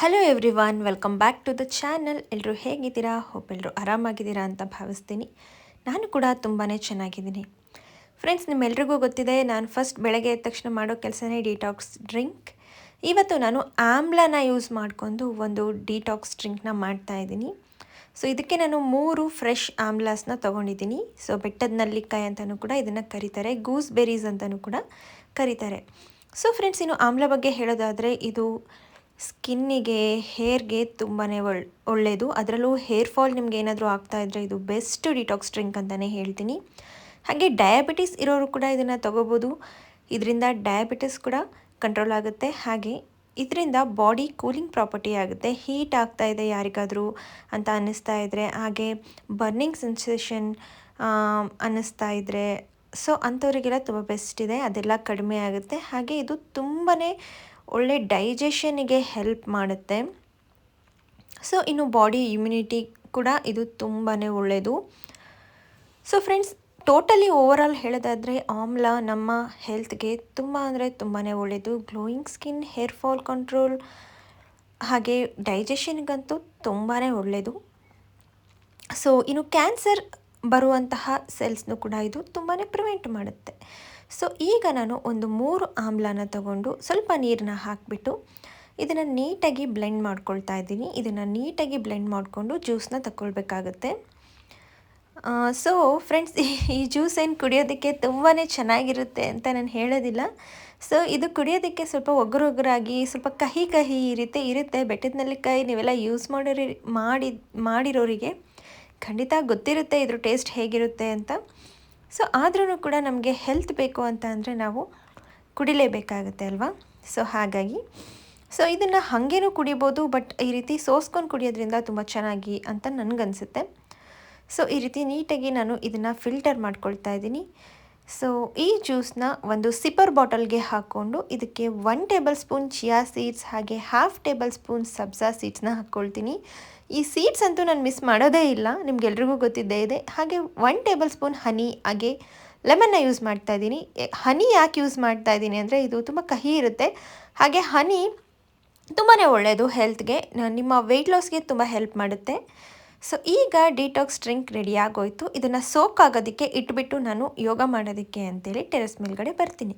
Hello everyone welcome back to the channel ಎಲ್ಲರೂ ಹೇಗಿದ್ದೀರಾ? Hope ಎಲ್ಲರೂ ಆರಾಮಾಗಿದ್ದೀರಾ ಅಂತ ಭಾವಿಸ್ತೀನಿ. ನಾನು ಕೂಡ ತುಂಬಾ ಚೆನ್ನಾಗಿದ್ದೀನಿ. ಫ್ರೆಂಡ್ಸ್ ನಿಮ್ಮೆಲ್ರಿಗೂ ಗೊತ್ತಿದೆ, ನಾನು ಫಸ್ಟ್ ಬೆಳಗ್ಗೆ ಎದ್ದ ತಕ್ಷಣ ಮಾಡೋ ಕೆಲಸನೇ ಡಿಟಾಕ್ಸ್ ಡ್ರಿಂಕ್ ಇವತ್ತು ನಾನು ಆಮ್ಲನ ಯೂಸ್ ಮಾಡಿಕೊಂಡು ಒಂದು ಡಿಟಾಕ್ಸ್ ಡ್ರಿಂಕ್ನ ಮಾಡ್ತಾ ಇದ್ದೀನಿ. ಸೊ ಇದಕ್ಕೆ ನಾನು ಮೂರು ಫ್ರೆಶ್ ಆಮ್ಲಾಸ್ನ ತೊಗೊಂಡಿದ್ದೀನಿ. ಸೊ ಬೆಟ್ಟದ ನಲ್ಲಿಕಾಯಿ ಅಂತಲೂ ಕೂಡ ಇದನ್ನು ಕರೀತಾರೆ. ಗೂಸ್ ಬೆರೀಸ್ ಅಂತಲೂ ಕೂಡ ಕರೀತಾರೆ. ಸೊ ಫ್ರೆಂಡ್ಸ್ ಇನ್ನು ಆಮ್ಲ ಬಗ್ಗೆ ಹೇಳೋದಾದರೆ ಇದು ಸ್ಕಿನ್ನಿಗೆ, ಹೇರ್ಗೆ ತುಂಬಾ ಒಳ್ ಒಳ್ಳೆಯದು ಅದರಲ್ಲೂ ಹೇರ್ ಫಾಲ್ ನಿಮ್ಗೆ ಏನಾದರೂ ಆಗ್ತಾ ಇದ್ದರೆ ಇದು ಬೆಸ್ಟ್ ಡಿಟಾಕ್ಸ್ ಡ್ರಿಂಕ್ ಅಂತಲೇ ಹೇಳ್ತೀನಿ. ಹಾಗೆ ಡಯಾಬಿಟಿಸ್ ಇರೋರು ಕೂಡ ಇದನ್ನು ತಗೋಬೋದು. ಇದರಿಂದ ಡಯಾಬಿಟಿಸ್ ಕೂಡ ಕಂಟ್ರೋಲ್ ಆಗುತ್ತೆ. ಹಾಗೆ ಇದರಿಂದ ಬಾಡಿ ಕೂಲಿಂಗ್ ಪ್ರಾಪರ್ಟಿ ಆಗುತ್ತೆ. ಹೀಟ್ ಆಗ್ತಾ ಇದೆ ಯಾರಿಗಾದರೂ ಅಂತ ಅನ್ನಿಸ್ತಾ ಇದ್ದರೆ ಹಾಗೆ ಬರ್ನಿಂಗ್ ಸೆನ್ಸೇಷನ್ ಅನ್ನಿಸ್ತಾ ಇದ್ದರೆ ಸೊ ಅಂಥವರಿಗೆಲ್ಲ ತುಂಬ ಬೆಸ್ಟ್ ಇದೆ. ಅದೆಲ್ಲ ಕಡಿಮೆ ಆಗುತ್ತೆ. ಹಾಗೆ ಇದು ತುಂಬಾ ಒಳ್ಳೆ ಡೈಜೆಷನಿಗೆ ಹೆಲ್ಪ್ ಮಾಡುತ್ತೆ. ಸೊ, ಇನ್ನು ಬಾಡಿ ಇಮ್ಯುನಿಟಿ ಕೂಡ ಇದು ತುಂಬಾ ಒಳ್ಳೆಯದು ಸೊ, ಫ್ರೆಂಡ್ಸ್, ಟೋಟಲಿ ಓವರಾಲ್ ಹೇಳೋದಾದರೆ ಆಮ್ಲ ನಮ್ಮ ಹೆಲ್ತ್ಗೆ ತುಂಬ ಅಂದರೆ ತುಂಬಾ ಒಳ್ಳೆಯದು glowing skin, hair fall control ಹಾಗೆ ಡೈಜೆಷನ್ಗಂತೂ ತುಂಬಾ ಒಳ್ಳೆಯದು ಸೊ, ಇನ್ನು ಕ್ಯಾನ್ಸರ್ ಬರುವಂತಹ ಸೆಲ್ಸ್ನು ಕೂಡ ಇದು ತುಂಬಾ ಪ್ರಿವೆಂಟ್ ಮಾಡುತ್ತೆ. ಸೊ ಈಗ ನಾನು ಒಂದು ಮೂರು ಆಮ್ಲನ ತಗೊಂಡು ಸ್ವಲ್ಪ ನೀರನ್ನ ಹಾಕಿಬಿಟ್ಟು ಇದನ್ನು ನೀಟಾಗಿ ಬ್ಲೆಂಡ್ ಮಾಡ್ಕೊಳ್ತಾ ಇದ್ದೀನಿ. ಇದನ್ನು ನೀಟಾಗಿ ಬ್ಲೆಂಡ್ ಮಾಡಿಕೊಂಡು ಜ್ಯೂಸನ್ನ ತಗೊಳ್ಬೇಕಾಗತ್ತೆ ಸೊ ಫ್ರೆಂಡ್ಸ್ ಈ ಜ್ಯೂಸ್ ಏನು ಕುಡಿಯೋದಕ್ಕೆ ತುಂಬಾ ಚೆನ್ನಾಗಿರುತ್ತೆ ಅಂತ ನಾನು ಹೇಳೋದಿಲ್ಲ. ಸೊ ಇದು ಕುಡಿಯೋದಕ್ಕೆ ಸ್ವಲ್ಪ ಒಗ್ಗರೊಗ್ಗರಾಗಿ, ಸ್ವಲ್ಪ ಕಹಿ ಕಹಿ ಈ ರೀತಿ ಇರುತ್ತೆ. ಬೆಟ್ಟದ ನೆಲ್ಲಿಕಾಯಿ ನೀವೆಲ್ಲ ಯೂಸ್ ಮಾಡೋರಿ, ಮಾಡಿ, ಮಾಡಿರೋರಿಗೆ ಖಂಡಿತ ಗೊತ್ತಿರುತ್ತೆ ಇದ್ರ ಟೇಸ್ಟ್ ಹೇಗಿರುತ್ತೆ ಅಂತ. ಸೊ ಆದ್ರೂ ಕೂಡ ನಮಗೆ ಹೆಲ್ತ್ ಬೇಕು ಅಂತ ಅಂದರೆ ನಾವು ಕುಡಿಲೇಬೇಕಾಗುತ್ತೆ ಅಲ್ವಾ? ಸೊ ಹಾಗಾಗಿ. ಸೊ ಇದನ್ನು ಹಾಗೇನೂ ಕುಡಿಬೋದು ಬಟ್ ಈ ರೀತಿ ಸೋಸ್ಕೊಂಡು ಕುಡಿಯೋದ್ರಿಂದ ತುಂಬ ಚೆನ್ನಾಗಿ ಅಂತ ನನಗನ್ಸುತ್ತೆ. ಸೊ ಈ ರೀತಿ ನೀಟಾಗಿ ನಾನು ಇದನ್ನು ಫಿಲ್ಟರ್ ಮಾಡ್ಕೊಳ್ತಾ ಇದ್ದೀನಿ. ಸೊ ಈ ಜ್ಯೂಸ್ನ ಒಂದು ಸಿಪ್ಪರ್ ಬಾಟಲ್ಗೆ ಹಾಕ್ಕೊಂಡು ಇದಕ್ಕೆ one tablespoon chia seeds ಹಾಗೆ ಹಾಫ್ ಟೇಬಲ್ ಸ್ಪೂನ್ ಸಬ್ಜಾ ಸೀಡ್ಸ್ನ ಹಾಕ್ಕೊಳ್ತೀನಿ. ಈ ಸೀಡ್ಸ್ ಅಂತೂ ನಾನು ಮಿಸ್ ಮಾಡೋದೇ ಇಲ್ಲ. ನಿಮ್ಗೆಲ್ರಿಗೂ ಗೊತ್ತಿದ್ದೇ ಇದೆ. ಹಾಗೆ ಒನ್ ಟೇಬಲ್ ಸ್ಪೂನ್ ಹನಿ ಹಾಗೆ ಲೆಮನ್ನ ಯೂಸ್ ಮಾಡ್ತಾ ಇದ್ದೀನಿ. ಹನಿ ಯಾಕೆ ಯೂಸ್ ಮಾಡ್ತಾ ಇದ್ದೀನಿ ಅಂದರೆ ಇದು ತುಂಬ ಕಹಿ ಇರುತ್ತೆ. ಹಾಗೆ ಹನಿ ತುಂಬಾ ಒಳ್ಳೆಯದು ಹೆಲ್ತ್ಗೆ ನಿಮ್ಮ ವೆಯ್ಟ್ ಲಾಸ್ಗೆ ತುಂಬ ಹೆಲ್ಪ್ ಮಾಡುತ್ತೆ. ಸೊ ಈಗ ಡಿಟಾಕ್ಸ್ ಡ್ರಿಂಕ್ ರೆಡಿ ಆಗೋಯಿತು. ಇದನ್ನು ಸೋಕ್ ಆಗೋದಕ್ಕೆ ಇಟ್ಬಿಟ್ಟು ನಾನು ಯೋಗ ಮಾಡೋದಕ್ಕೆ ಅಂತೇಳಿ ಟೆರೆಸ್ ಮೇಲ್ಗಡೆ ಬರ್ತೀನಿ.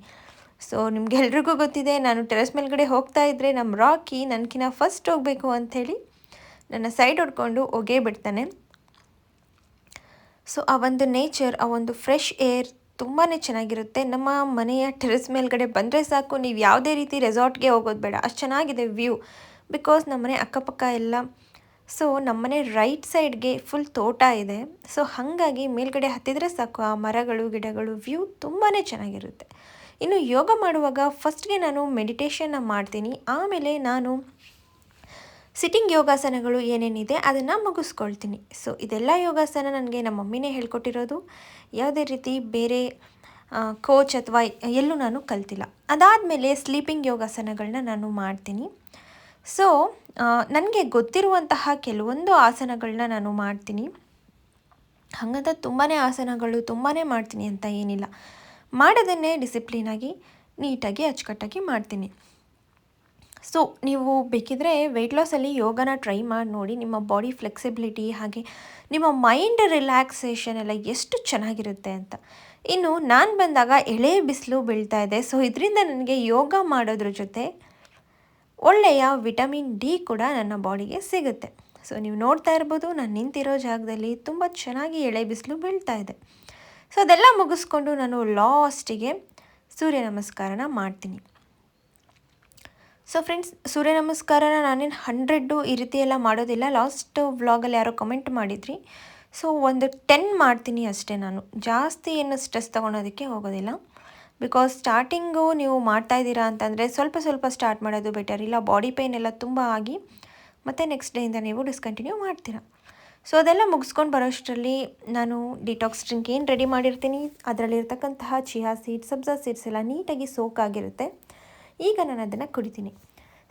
ಸೊ ನಿಮ್ಗೆಲ್ರಿಗೂ ಗೊತ್ತಿದೆ, ನಾನು ಟೆರೆಸ್ ಮೇಲ್ಗಡೆ ಹೋಗ್ತಾ ಇದ್ದರೆ ನಮ್ಮ ರಾಕಿ ನನಗಿನ್ನ ಫಸ್ಟ್ ಹೋಗಬೇಕು ಅಂಥೇಳಿ ನನ್ನ ಸೈಡ್ ಹೊಡ್ಕೊಂಡು ಒಗೇ ಬಿಡ್ತಾನೆ. ಸೊ ಆ ಒಂದು ನೇಚರ್ ಆ ಒಂದು ಫ್ರೆಶ್ ಏರ್ ತುಂಬಾ ಚೆನ್ನಾಗಿರುತ್ತೆ. ನಮ್ಮ ಮನೆಯ ಟೆರೆಸ್ ಮೇಲ್ಗಡೆ ಬಂದರೆ ಸಾಕು. ನೀವು ಯಾವುದೇ ರೀತಿ ರೆಸಾರ್ಟ್ಗೆ ಹೋಗೋದು ಬೇಡ. ಅಷ್ಟು ಚೆನ್ನಾಗಿದೆ ವ್ಯೂ ಬಿಕಾಸ್ ನಮ್ಮನೆ ಅಕ್ಕಪಕ್ಕ ಎಲ್ಲ ಸೊ ನಮ್ಮನೆ ರೈಟ್ ಸೈಡ್ಗೆ ಫುಲ್ ತೋಟ ಇದೆ. ಸೊ ಹಾಗಾಗಿ ಮೇಲ್ಗಡೆ ಹತ್ತಿದರೆ ಸಾಕು. ಆ ಮರಗಳು, ಗಿಡಗಳು ವ್ಯೂ ತುಂಬಾ ಚೆನ್ನಾಗಿರುತ್ತೆ. ಇನ್ನು ಯೋಗ ಮಾಡುವಾಗ ಫಸ್ಟ್ಗೆ ನಾನು ಮೆಡಿಟೇಷನ್ನ ಮಾಡ್ತೀನಿ. ಆಮೇಲೆ ನಾನು ಸಿಟ್ಟಿಂಗ್ ಯೋಗಾಸನಗಳು ಏನೇನಿದೆ ಅದನ್ನು ಮುಗಿಸ್ಕೊಳ್ತೀನಿ. ಸೊ ಇದೆಲ್ಲ ಯೋಗಾಸನ ನನಗೆ ನಮ್ಮ ಮಮ್ಮಿನೇ ಹೇಳ್ಕೊಟ್ಟಿರೋದು. ಯಾವುದೇ ರೀತಿ ಬೇರೆ ಕೋಚ್ ಅಥವಾ ಎಲ್ಲೂ ನಾನು ಕಲ್ತಿಲ್ಲ. ಅದಾದಮೇಲೆ ಸ್ಲೀಪಿಂಗ್ ಯೋಗಾಸನಗಳನ್ನ ನಾನು ಮಾಡ್ತೀನಿ. ಸೊ ನನಗೆ ಗೊತ್ತಿರುವಂತಹ ಕೆಲವೊಂದು ಆಸನಗಳನ್ನ ನಾನು ಮಾಡ್ತೀನಿ. ಹಾಗಂತ ತುಂಬಾ ಆಸನಗಳು ತುಂಬಾ ಮಾಡ್ತೀನಿ ಅಂತ ಏನಿಲ್ಲ. ಮಾಡೋದನ್ನೇ ಡಿಸಿಪ್ಲಿನಾಗಿ ನೀಟಾಗಿ ಅಚ್ಚುಕಟ್ಟಾಗಿ ಮಾಡ್ತೀನಿ. ಸೊ ನೀವು ಬೇಕಿದ್ರೆ ವೆಯ್ಟ್ ಲಾಸಲ್ಲಿ ಯೋಗನ ಟ್ರೈ ಮಾಡಿ ನೋಡಿ, ನಿಮ್ಮ ಬಾಡಿ ಫ್ಲೆಕ್ಸಿಬಿಲಿಟಿ ಹಾಗೆ ನಿಮ್ಮ ಮೈಂಡ್ ರಿಲ್ಯಾಕ್ಸೇಷನ್ ಎಲ್ಲ ಎಷ್ಟು ಚೆನ್ನಾಗಿರುತ್ತೆ ಅಂತ. ಇನ್ನು ನಾನು ಬಂದಾಗ ಎಳೆ ಬಿಸಿಲು ಬೀಳ್ತಾ ಇದೆ. ಸೊ ಇದರಿಂದ ನನಗೆ ಯೋಗ ಮಾಡೋದ್ರ ಜೊತೆ ಒಳ್ಳೆಯ ವಿಟಮಿನ್ ಡಿ ಕೂಡ ನನ್ನ ಬಾಡಿಗೆ ಸಿಗುತ್ತೆ. ಸೊ ನೀವು ನೋಡ್ತಾ ಇರ್ಬೋದು, ನಾನು ನಿಂತಿರೋ ಜಾಗದಲ್ಲಿ ತುಂಬ ಚೆನ್ನಾಗಿ ಎಳೆ ಬಿಸಿಲು ಬೀಳ್ತಾ ಇದೆ. ಸೊ ಅದೆಲ್ಲ ಮುಗಿಸ್ಕೊಂಡು ನಾನು ಲಾಸ್ಟಿಗೆ ಸೂರ್ಯ ನಮಸ್ಕಾರನ ಮಾಡ್ತೀನಿ. ಸೊ ಫ್ರೆಂಡ್ಸ್ ಸೂರ್ಯ ನಮಸ್ಕಾರನ ನಾನೇನು ಹಂಡ್ರೆಡ್ಡು ಈ ರೀತಿ ಎಲ್ಲ ಮಾಡೋದಿಲ್ಲ. ಲಾಸ್ಟ್ ವ್ಲಾಗಲ್ಲಿ ಯಾರೋ ಕಮೆಂಟ್ ಮಾಡಿದ್ರಿ. ಸೊ ಒಂದು ಟೆನ್ ಮಾಡ್ತೀನಿ ಅಷ್ಟೇ ನಾನು. ಜಾಸ್ತಿ ಏನು ಸ್ಟ್ರೆಸ್ ತೊಗೊಳೋದಕ್ಕೆ ಹೋಗೋದಿಲ್ಲ. ಬಿಕಾಸ್ ಸ್ಟಾರ್ಟಿಂಗು ನೀವು ಮಾಡ್ತಾ ಇದ್ದೀರಾ ಅಂತಂದರೆ ಸ್ವಲ್ಪ ಸ್ವಲ್ಪ ಸ್ಟಾರ್ಟ್ ಮಾಡೋದು ಬೆಟರ್ ಇಲ್ಲ ಬಾಡಿ ಪೇಯ್ನ್ ಎಲ್ಲ ತುಂಬ ಆಗಿ ಮತ್ತು ನೆಕ್ಸ್ಟ್ ಡೇಯಿಂದ ನೀವು ಡಿಸ್ಕಂಟಿನ್ಯೂ ಮಾಡ್ತೀರಾ. ಸೊ ಅದೆಲ್ಲ ಮುಗಿಸ್ಕೊಂಡು ಬರೋಷ್ಟರಲ್ಲಿ ನಾನು ಡಿಟಾಕ್ಸ್ ಡ್ರಿಂಕ್ ಏನು ರೆಡಿ ಮಾಡಿರ್ತೀನಿ. ಅದರಲ್ಲಿರ್ತಕ್ಕಂತಹ ಚಿಯಾ ಸೀಡ್ಸ್ ಸಬ್ಜಾ ಸೀಡ್ಸ್ ಎಲ್ಲ ನೀಟಾಗಿ ಸೋಕ್ ಆಗಿರುತ್ತೆ. ಈಗ ನಾನು ಅದನ್ನು ಕುಡಿತೀನಿ.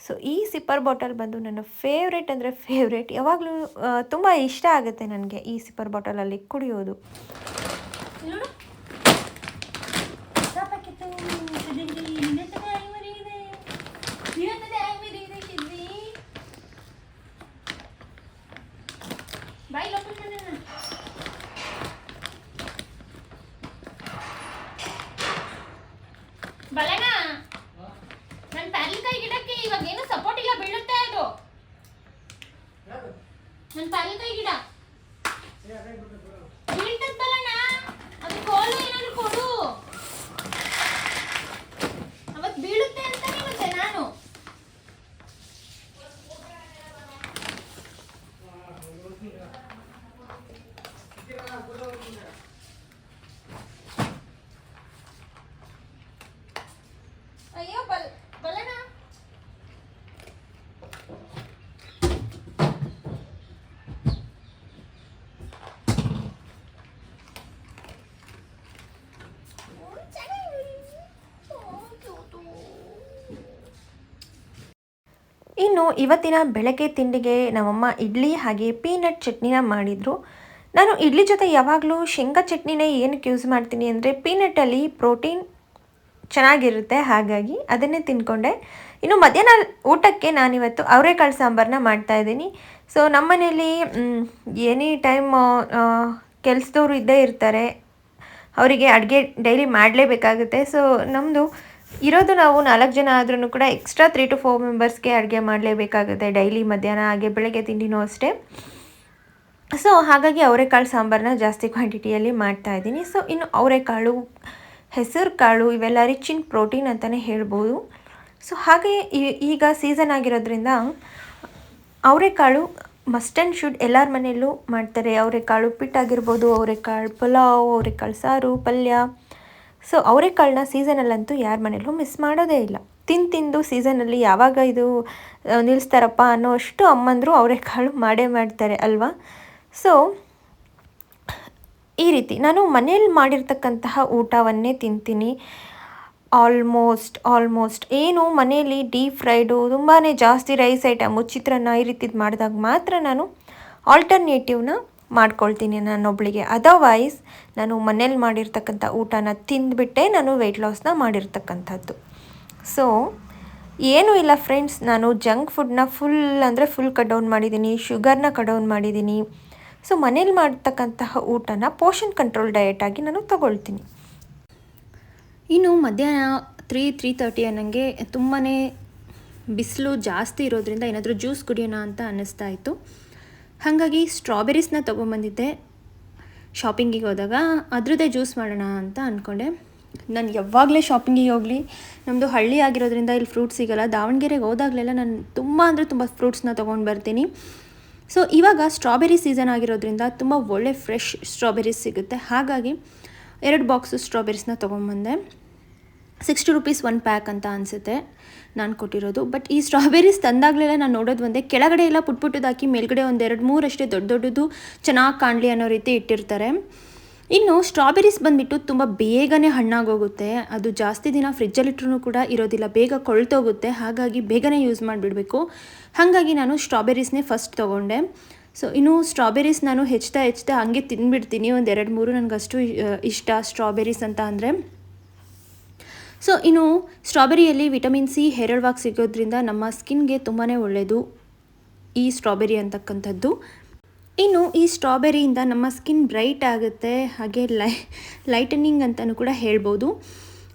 ಸೊ ಈ ಸಿಪ್ಪರ್ ಬಾಟಲ್ ಬಂದು ನನ್ನ ಫೇವ್ರೇಟ್ ಅಂದರೆ ಫೇವ್ರೇಟ್ ಯಾವಾಗಲೂ ತುಂಬ ಇಷ್ಟ ಆಗುತ್ತೆ ನನಗೆ ಈ ಸಿಪ್ಪರ್ ಬಾಟಲಲ್ಲಿ ಕುಡಿಯೋದು. ಬಲನಾ ಇವಾಗ ಏನು ಸಪೋರ್ಟ್ ಇಲ್ಲ ಬೀಳುತ್ತೆ ಅದು ನನ್ನ ತಲೆ ಕೈ ಗಿಡ ಇವತ್ತಿನ ಬೆಳಗ್ಗೆ ತಿಂಡಿಗೆ ನಮ್ಮಮ್ಮ ಇಡ್ಲಿ ಹಾಗೆ ಪೀನಟ್ ಚಟ್ನಿನ ಮಾಡಿದರು. ನಾನು ಇಡ್ಲಿ ಜೊತೆ ಯಾವಾಗಲೂ ಶೇಂಗಾ ಚಟ್ನಿನೇ ಏನಕ್ಕೆ ಯೂಸ್ ಮಾಡ್ತೀನಿ ಅಂದರೆ ಪೀನಟ್ಟಲ್ಲಿ ಪ್ರೋಟೀನ್ ಚೆನ್ನಾಗಿರುತ್ತೆ, ಹಾಗಾಗಿ ಅದನ್ನೇ ತಿಂದ್ಕೊಂಡೆ ಇನ್ನು ಮಧ್ಯಾಹ್ನ ಊಟಕ್ಕೆ ನಾನಿವತ್ತು ಅವರೆಕಾಳು ಸಾಂಬಾರನ್ನ ಮಾಡ್ತಾಯಿದ್ದೀನಿ ಸೊ ನಮ್ಮನೇಲಿ ಎನಿ ಟೈಮ್ ಕೆಲಸದವರು ಇದ್ದೇ ಇರ್ತಾರೆ. ಅವರಿಗೆ ಅಡುಗೆ ಡೈಲಿ ಮಾಡಲೇಬೇಕಾಗುತ್ತೆ. ಸೊ ನಮ್ಮದು ಇರೋದು ನಾವು ನಾಲ್ಕು ಜನ ಆದ್ರೂ ಕೂಡ ಎಕ್ಸ್ಟ್ರಾ ತ್ರೀ ಟು ಫೋರ್ ಮೆಂಬರ್ಸ್ಗೆ ಅಡುಗೆ ಮಾಡಲೇಬೇಕಾಗುತ್ತೆ ಡೈಲಿ ಮಧ್ಯಾಹ್ನ ಹಾಗೆ ಬೆಳಗ್ಗೆ ತಿಂಡಿನೂ ಅಷ್ಟೇ. ಸೊ ಹಾಗಾಗಿ ಅವರೆಕಾಳು ಸಾಂಬಾರನ್ನ ಜಾಸ್ತಿ ಕ್ವಾಂಟಿಟಿಯಲ್ಲಿ ಮಾಡ್ತಾ ಇದ್ದೀನಿ. ಸೊ ಇನ್ನು ಅವರೆಕಾಳು ಹೆಸರು ಕಾಳು ಇವೆಲ್ಲ ರಿಚ್ ಇನ್ ಪ್ರೋಟೀನ್ ಅಂತಲೇ ಹೇಳ್ಬೋದು. ಸೊ ಹಾಗೆ ಈಗ ಸೀಸನ್ ಆಗಿರೋದ್ರಿಂದ ಅವರೆಕಾಳು ಮಸ್ಟ್ ಆ್ಯಂಡ್ ಶುಡ್ ಎಲ್ಲರ ಮನೆಯಲ್ಲೂ ಮಾಡ್ತಾರೆ. ಅವರೆಕಾಳು ಉಪ್ಪಿಟ್ಟಾಗಿರ್ಬೋದು ಅವರೆಕಾಳು ಪಲಾವ್, ಅವರೆಕಾಳು ಸಾರು, ಪಲ್ಯ. ಸೊ ಅವರೆಕಾಳನ್ನ ಸೀಸನಲ್ಲಂತೂ ಯಾರ ಮನೇಲೂ ಮಿಸ್ ಮಾಡೋದೇ ಇಲ್ಲ. ತಿಂದು ತಿಂದು ಸೀಸನಲ್ಲಿ ಯಾವಾಗ ಇದು ನಿಲ್ಲಿಸ್ತಾರಪ್ಪ ಅನ್ನೋ ಅಷ್ಟು ಅಮ್ಮಂದರು ಅವರೆಕಾಳು ಮಾಡೇ ಮಾಡ್ತಾರೆ ಅಲ್ವಾ? ಸೊ ಈ ರೀತಿ ನಾನು ಮನೇಲಿ ಮಾಡಿರ್ತಕ್ಕಂತಹ ಊಟವನ್ನೇ ತಿಂತೀನಿ. ಆಲ್ಮೋಸ್ಟ್ ಆಲ್ಮೋಸ್ಟ್ ಏನು ಮನೆಯಲ್ಲಿ ಡೀಪ್ ಫ್ರೈಡು ತುಂಬಾ ಜಾಸ್ತಿ ರೈಸ್ ಐಟಮ್ ಚಿತ್ರಾನ್ನ ಈ ರೀತಿದು ಮಾಡಿದಾಗ ಮಾತ್ರ ನಾನು ಆಲ್ಟರ್ನೇಟಿವ್ನ ಮಾಡ್ಕೊಳ್ತೀನಿ ನಾನೊಬ್ಳಿಗೆ ಅದರ್ವೈಸ್ ನಾನು ಮನೇಲಿ ಮಾಡಿರ್ತಕ್ಕಂಥ ಊಟನ ತಿಂದುಬಿಟ್ಟೆ ನಾನು ವೆಯ್ಟ್ ಲಾಸ್ನ ಮಾಡಿರ್ತಕ್ಕಂಥದ್ದು. ಸೊ ಏನೂ ಇಲ್ಲ ಫ್ರೆಂಡ್ಸ್ ನಾನು ಜಂಕ್ ಫುಡ್ನ ಫುಲ್ ಅಂದರೆ ಫುಲ್ ಕಟ್ ಡೌನ್ ಮಾಡಿದ್ದೀನಿ ಶುಗರ್ನ ಕಟ್ ಡೌನ್ ಮಾಡಿದ್ದೀನಿ. ಸೊ ಮನೇಲಿ ಮಾಡ್ತಕ್ಕಂತಹ ಊಟನ ಪೋಷನ್ ಕಂಟ್ರೋಲ್ ಡಯಟಾಗಿ ನಾನು ತಗೊಳ್ತೀನಿ. ಇನ್ನು ಮಧ್ಯಾಹ್ನ ತ್ರೀ ತ್ರೀ ತರ್ಟಿ ಅನ್ನಂಗೆ ತುಂಬಾ ಬಿಸಿಲು ಜಾಸ್ತಿ ಇರೋದ್ರಿಂದ ಏನಾದರೂ ಜ್ಯೂಸ್ ಕುಡಿಯೋಣ ಅಂತ ಅನ್ನಿಸ್ತಾ ಇತ್ತು. ಹಾಗಾಗಿ ಸ್ಟ್ರಾಬೆರೀಸ್ನ ತೊಗೊಂಬಂದಿದ್ದೆ. ಶಾಪಿಂಗಿಗೆ ಹೋದಾಗ ಅದ್ರದ್ದೇ ಜ್ಯೂಸ್ ಮಾಡೋಣ ಅಂತ ಅಂದ್ಕೊಂಡೆ ನಾನು ಯಾವಾಗಲೇ ಶಾಪಿಂಗಿಗೆ ಹೋಗಲಿ ನಮ್ಮದು ಹಳ್ಳಿ ಆಗಿರೋದ್ರಿಂದ ಇಲ್ಲಿ ಫ್ರೂಟ್ಸ್ ಸಿಗೋಲ್ಲ. ದಾವಣಗೆರೆಗೆ ಹೋದಾಗಲೆಲ್ಲ ನಾನು ತುಂಬ ಅಂದರೆ ತುಂಬ ಫ್ರೂಟ್ಸ್ನ ತೊಗೊಂಡು ಬರ್ತೀನಿ. ಸೊ ಇವಾಗ ಸ್ಟ್ರಾಬೆರಿ ಸೀಸನ್ ಆಗಿರೋದ್ರಿಂದ ತುಂಬ ಒಳ್ಳೆ ಫ್ರೆಶ್ ಸ್ಟ್ರಾಬೆರೀಸ್ ಸಿಗುತ್ತೆ. ಹಾಗಾಗಿ ಎರಡು ಬಾಕ್ಸು ಸ್ಟ್ರಾಬೆರೀಸ್ನ ತೊಗೊಂಬಂದೆ. ಸಿಕ್ಸ್ಟಿ ರುಪೀಸ್ ಒನ್ ಪ್ಯಾಕ್ ಅಂತ ಅನಿಸುತ್ತೆ ನಾನು ಕೊಟ್ಟಿರೋದು. ಬಟ್ ಈ ಸ್ಟ್ರಾಬೆರೀಸ್ ತಂದಾಗಲೆಲ್ಲ ನಾನು ನೋಡೋದು ಒಂದೇ, ಕೆಳಗಡೆ ಎಲ್ಲ ಪುಟ್ ಪುಟ್ಟದಾಕಿ ಮೇಲ್ಗಡೆ ಒಂದು ಎರಡು, ಮೂರು ಅಷ್ಟೇ ದೊಡ್ಡ ದೊಡ್ಡದು ಚೆನ್ನಾಗಿ ಕಾಣಲಿ ಅನ್ನೋ ರೀತಿ ಇಟ್ಟಿರ್ತಾರೆ. ಇನ್ನು ಸ್ಟ್ರಾಬೆರೀಸ್ ಬಂದುಬಿಟ್ಟು ತುಂಬ ಬೇಗನೆ ಹಣ್ಣಾಗೋಗುತ್ತೆ. ಅದು ಜಾಸ್ತಿ ದಿನ ಫ್ರಿಜ್ಜಲ್ಲಿಟ್ರೂ ಕೂಡ ಇರೋದಿಲ್ಲ, ಬೇಗ ಕೊಳ್ತೋಗುತ್ತೆ. ಹಾಗಾಗಿ ಬೇಗನೆ ಯೂಸ್ ಮಾಡಿಬಿಡಬೇಕು. ಹಾಗಾಗಿ ನಾನು ಸ್ಟ್ರಾಬೆರೀಸ್ನೇ ಫಸ್ಟ್ ತೊಗೊಂಡೆ. ಸೊ ಇನ್ನು ಸ್ಟ್ರಾಬೆರೀಸ್ ನಾನು ಹೆಚ್ಚುತ್ತಾ ಹೆಚ್ಚುತ್ತಾ ಹಂಗೆ ತಿನ್ಬಿಡ್ತೀನಿ. ಒಂದು ಎರಡು, ಮೂರು ನನಗಷ್ಟು ಇಷ್ಟ ಸ್ಟ್ರಾಬೆರೀಸ್ ಅಂತ ಅಂದರೆ. ಸೊ ಇನ್ನು ಸ್ಟ್ರಾಬೆರಿಯಲ್ಲಿ ವಿಟಮಿನ್ ಸಿ ಹೇರಳವಾಗಿ ಸಿಗೋದ್ರಿಂದ ನಮ್ಮ ಸ್ಕಿನ್ಗೆ ತುಂಬಾ ಒಳ್ಳೆಯದು ಈ ಸ್ಟ್ರಾಬೆರಿ ಅಂತಕ್ಕಂಥದ್ದು. ಇನ್ನು ಈ ಸ್ಟ್ರಾಬೆರಿಯಿಂದ ನಮ್ಮ ಸ್ಕಿನ್ ಬ್ರೈಟ್ ಆಗುತ್ತೆ, ಹಾಗೆ ಲೈ ಲೈಟನಿಂಗ್ ಅಂತಲೂ ಕೂಡ ಹೇಳ್ಬೋದು.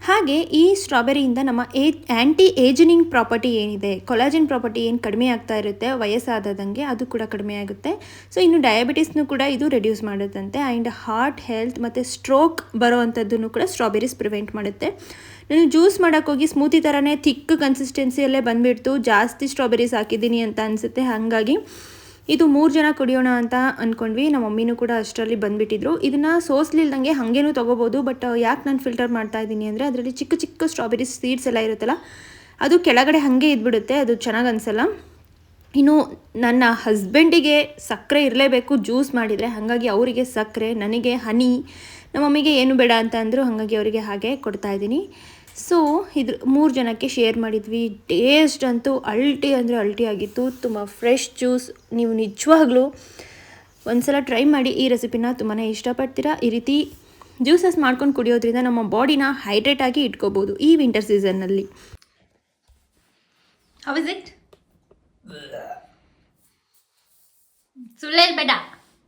ಹಾಗೆ ಈ ಸ್ಟ್ರಾಬೆರಿಯಿಂದ ನಮ್ಮ ಏ ಆ್ಯಂಟಿ ಏಜನಿಂಗ್ ಪ್ರಾಪರ್ಟಿ ಏನಿದೆ ಕೊಲಾಜಿನ್ ಪ್ರಾಪರ್ಟಿ ಏನು ಕಡಿಮೆ ಆಗ್ತಾ ಇರುತ್ತೆ ವಯಸ್ಸಾದಂಗೆ ಅದು ಕೂಡ ಕಡಿಮೆ ಆಗುತ್ತೆ. ಸೊ ಇನ್ನು ಡಯಾಬಿಟೀಸ್ನು ಕೂಡ ಇದು ರೆಡ್ಯೂಸ್ ಮಾಡುತ್ತಂತೆ ಆ್ಯಂಡ್ ಹಾರ್ಟ್ ಹೆಲ್ತ್ ಮತ್ತು ಸ್ಟ್ರೋಕ್ ಬರೋ ಅಂಥದ್ದನ್ನು ಕೂಡ ಸ್ಟ್ರಾಬೆರೀಸ್ ಪ್ರಿವೆಂಟ್ ಮಾಡುತ್ತೆ. ನಾನು ಜ್ಯೂಸ್ ಮಾಡೋಕ್ಕೋಗಿ ಸ್ಮೂತಿ ಥರನೇ ಥಿಕ್ ಕನ್ಸಿಸ್ಟೆನ್ಸಿಯಲ್ಲೇ ಬಂದುಬಿಡ್ತು. ಜಾಸ್ತಿ ಸ್ಟ್ರಾಬೆರೀಸ್ ಹಾಕಿದ್ದೀನಿ ಅಂತ ಅನಿಸುತ್ತೆ. ಹಾಗಾಗಿ ಇದು ಮೂರು ಜನ ಕುಡಿಯೋಣ ಅಂತ ಅಂದ್ಕೊಂಡ್ವಿ ನಮ್ಮ ಮಮ್ಮಿನೂ ಕೂಡ ಅಷ್ಟರಲ್ಲಿ ಬಂದುಬಿಟ್ಟಿದ್ರು. ಇದನ್ನು ಸೋಸ್ಲಿಲ್ದಂಗೆ ಹಾಗೇನೂ ತೊಗೋಬೋದು. ಬಟ್ ಯಾಕೆ ನಾನು ಫಿಲ್ಟರ್ ಮಾಡ್ತಾ ಇದ್ದೀನಿ ಅಂದರೆ ಅದರಲ್ಲಿ ಚಿಕ್ಕ ಚಿಕ್ಕ ಸ್ಟ್ರಾಬೆರಿ ಸೀಡ್ಸ್ ಎಲ್ಲ ಇರುತ್ತಲ್ಲ, ಅದು ಕೆಳಗಡೆ ಹಾಗೆ ಇದ್ಬಿಡುತ್ತೆ. ಅದು ಚೆನ್ನಾಗಿ ಅನಿಸಲ್ಲ. ಇನ್ನು ನನ್ನ ಹಸ್ಬೆಂಡಿಗೆ ಸಕ್ಕರೆ ಇರಲೇಬೇಕು ಜ್ಯೂಸ್ ಮಾಡಿದರೆ. ಹಾಗಾಗಿ ಅವರಿಗೆ ಸಕ್ಕರೆ, ನನಗೆ ಹನಿ ನಮ್ಮ ಮಮ್ಮಿಗೆ ಏನು ಬೇಡ ಅಂತ ಅಂದರು ಹಾಗಾಗಿ ಅವರಿಗೆ ಹಾಗೆ ಕೊಡ್ತಾ ಇದ್ದೀನಿ. ಸೊ ಇದ್ರ ಮೂರು ಜನಕ್ಕೆ ಶೇರ್ ಮಾಡಿದ್ವಿ. ಟೇಸ್ಟ್ ಅಂತೂ ಅಲ್ಟಿ ಅಂದರೆ ಅಲ್ಟಿ ಆಗಿತ್ತು. ತುಂಬ ಫ್ರೆಶ್ ಜ್ಯೂಸ್ ನೀವು ನಿಜವಾಗ್ಲೂ ಒಂದ್ಸಲ ಟ್ರೈ ಮಾಡಿ ಈ ರೆಸಿಪಿನ ತುಂಬಾ ಇಷ್ಟಪಡ್ತೀರಾ? ಈ ರೀತಿ ಜ್ಯೂಸಸ್ ಮಾಡ್ಕೊಂಡು ಕುಡಿಯೋದ್ರಿಂದ ನಮ್ಮ ಬಾಡಿನ ಹೈಡ್ರೇಟ್ ಆಗಿ ಇಟ್ಕೋಬೋದು ಈ ವಿಂಟರ್ ಸೀಸನ್ನಲ್ಲಿ ಇಸ್ ಇಟ್ ಸುಳ್ಳು ಬೇಡ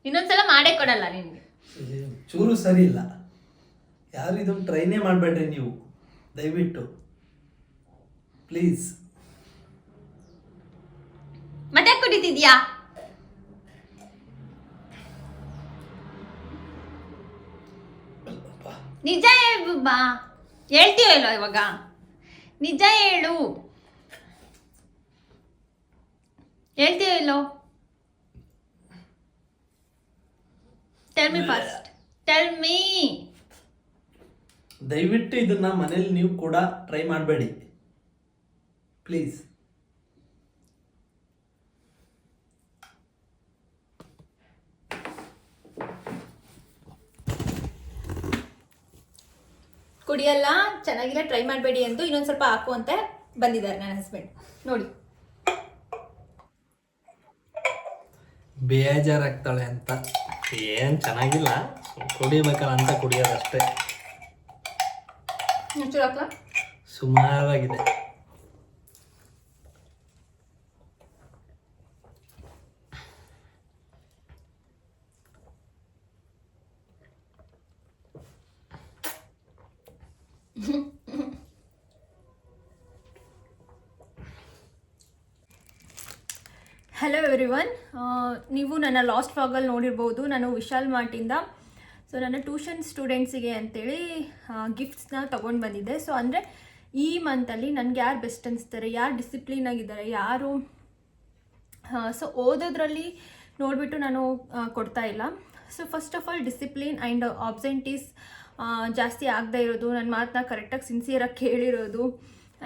ಇನ್ನೊಂದ್ಸಲ ಮಾಡೇ ಕೊಡಲ್ಲ ಇದು ಚೂರು ಸರಿ ಇಲ್ಲ. ಯಾರು ಇದನ್ನು ಟ್ರೈನೇ ಮಾಡಬೇಡ್ರಿ ನೀವು. ದಯವಿಟ್ಟು. ಪ್ಲೀಸ್. ಮತ್ತೆ ಕುಡಿತಿದ್ಯಾ? ನಿಜ ಹೇಳ್ಬಾ ಬಾ. ಹೇಳ್ತೀಯೋ ಇವಾಗ? ನಿಜ ಹೇಳು. ಹೇಳ್ತೀಯೋ ಇಲ್ಲೋ tell me first tell me ದಯವಿಟ್ಟು ಇದನ್ನ ಮನೇಲಿ ನೀವು ಕೂಡ ಟ್ರೈ ಮಾಡಬೇಡಿ. ಪ್ಲೀಸ್ ಕುಡಿಯಲ್ಲ ಚೆನ್ನಾಗಿಲ್ಲ ಟ್ರೈ ಮಾಡಬೇಡಿ ಎಂದು ಇನ್ನೊಂದು ಸ್ವಲ್ಪ ಹಾಕು ಅಂತ ಬಂದಿದ್ದಾರೆ ನನ್ನ ಹಸ್ಬೆಂಡ್ ನೋಡಿ. ಬೇಜಾರಾಗ್ತಾಳೆ ಅಂತ. ಏನು ಚೆನ್ನಾಗಿಲ್ಲ. ಕುಡಿಬೇಕಲ್ಲ ಅಂತ ಕುಡಿಯೋದಷ್ಟೇ ಸುಮಾರಾಗಿದೆ. ಹಲೋ ಎವ್ರಿವನ್ ನೀವು ನನ್ನ ಲಾಸ್ಟ್ ವ್ಲಾಗಲ್ಲಿ ನೋಡಿರ್ಬೋದು. ನಾನು ವಿಶಾಲ್ ಮಾರ್ಟಿಂದ ಸೊ ನನ್ನ ಟ್ಯೂಷನ್ ಸ್ಟೂಡೆಂಟ್ಸಿಗೆ ಅಂತೇಳಿ ಗಿಫ್ಟ್ಸ್ನ ತೊಗೊಂಡು ಬಂದಿದ್ದೆ. ಸೊ ಅಂದರೆ ಈ ಮಂತಲ್ಲಿ ನನಗೆ ಯಾರು ಬೆಸ್ಟ್ ಅನಿಸ್ತಾರೆ, ಯಾರು ಡಿಸಿಪ್ಲಿನ್ ಆಗಿದ್ದಾರೆ, ಯಾರು ಸೊ ಓದೋದ್ರಲ್ಲಿ ನೋಡಿಬಿಟ್ಟು ನಾನು ಕೊಡ್ತಾ ಇಲ್ಲ. So first of all discipline and absentees ಜಾಸ್ತಿ ಆಗದೆ ಇರೋದು ನನ್ನ ಮಾತನ್ನ ಕರೆಕ್ಟಾಗಿ ಸಿನ್ಸಿಯರಾಗಿ ಕೇಳಿರೋದು.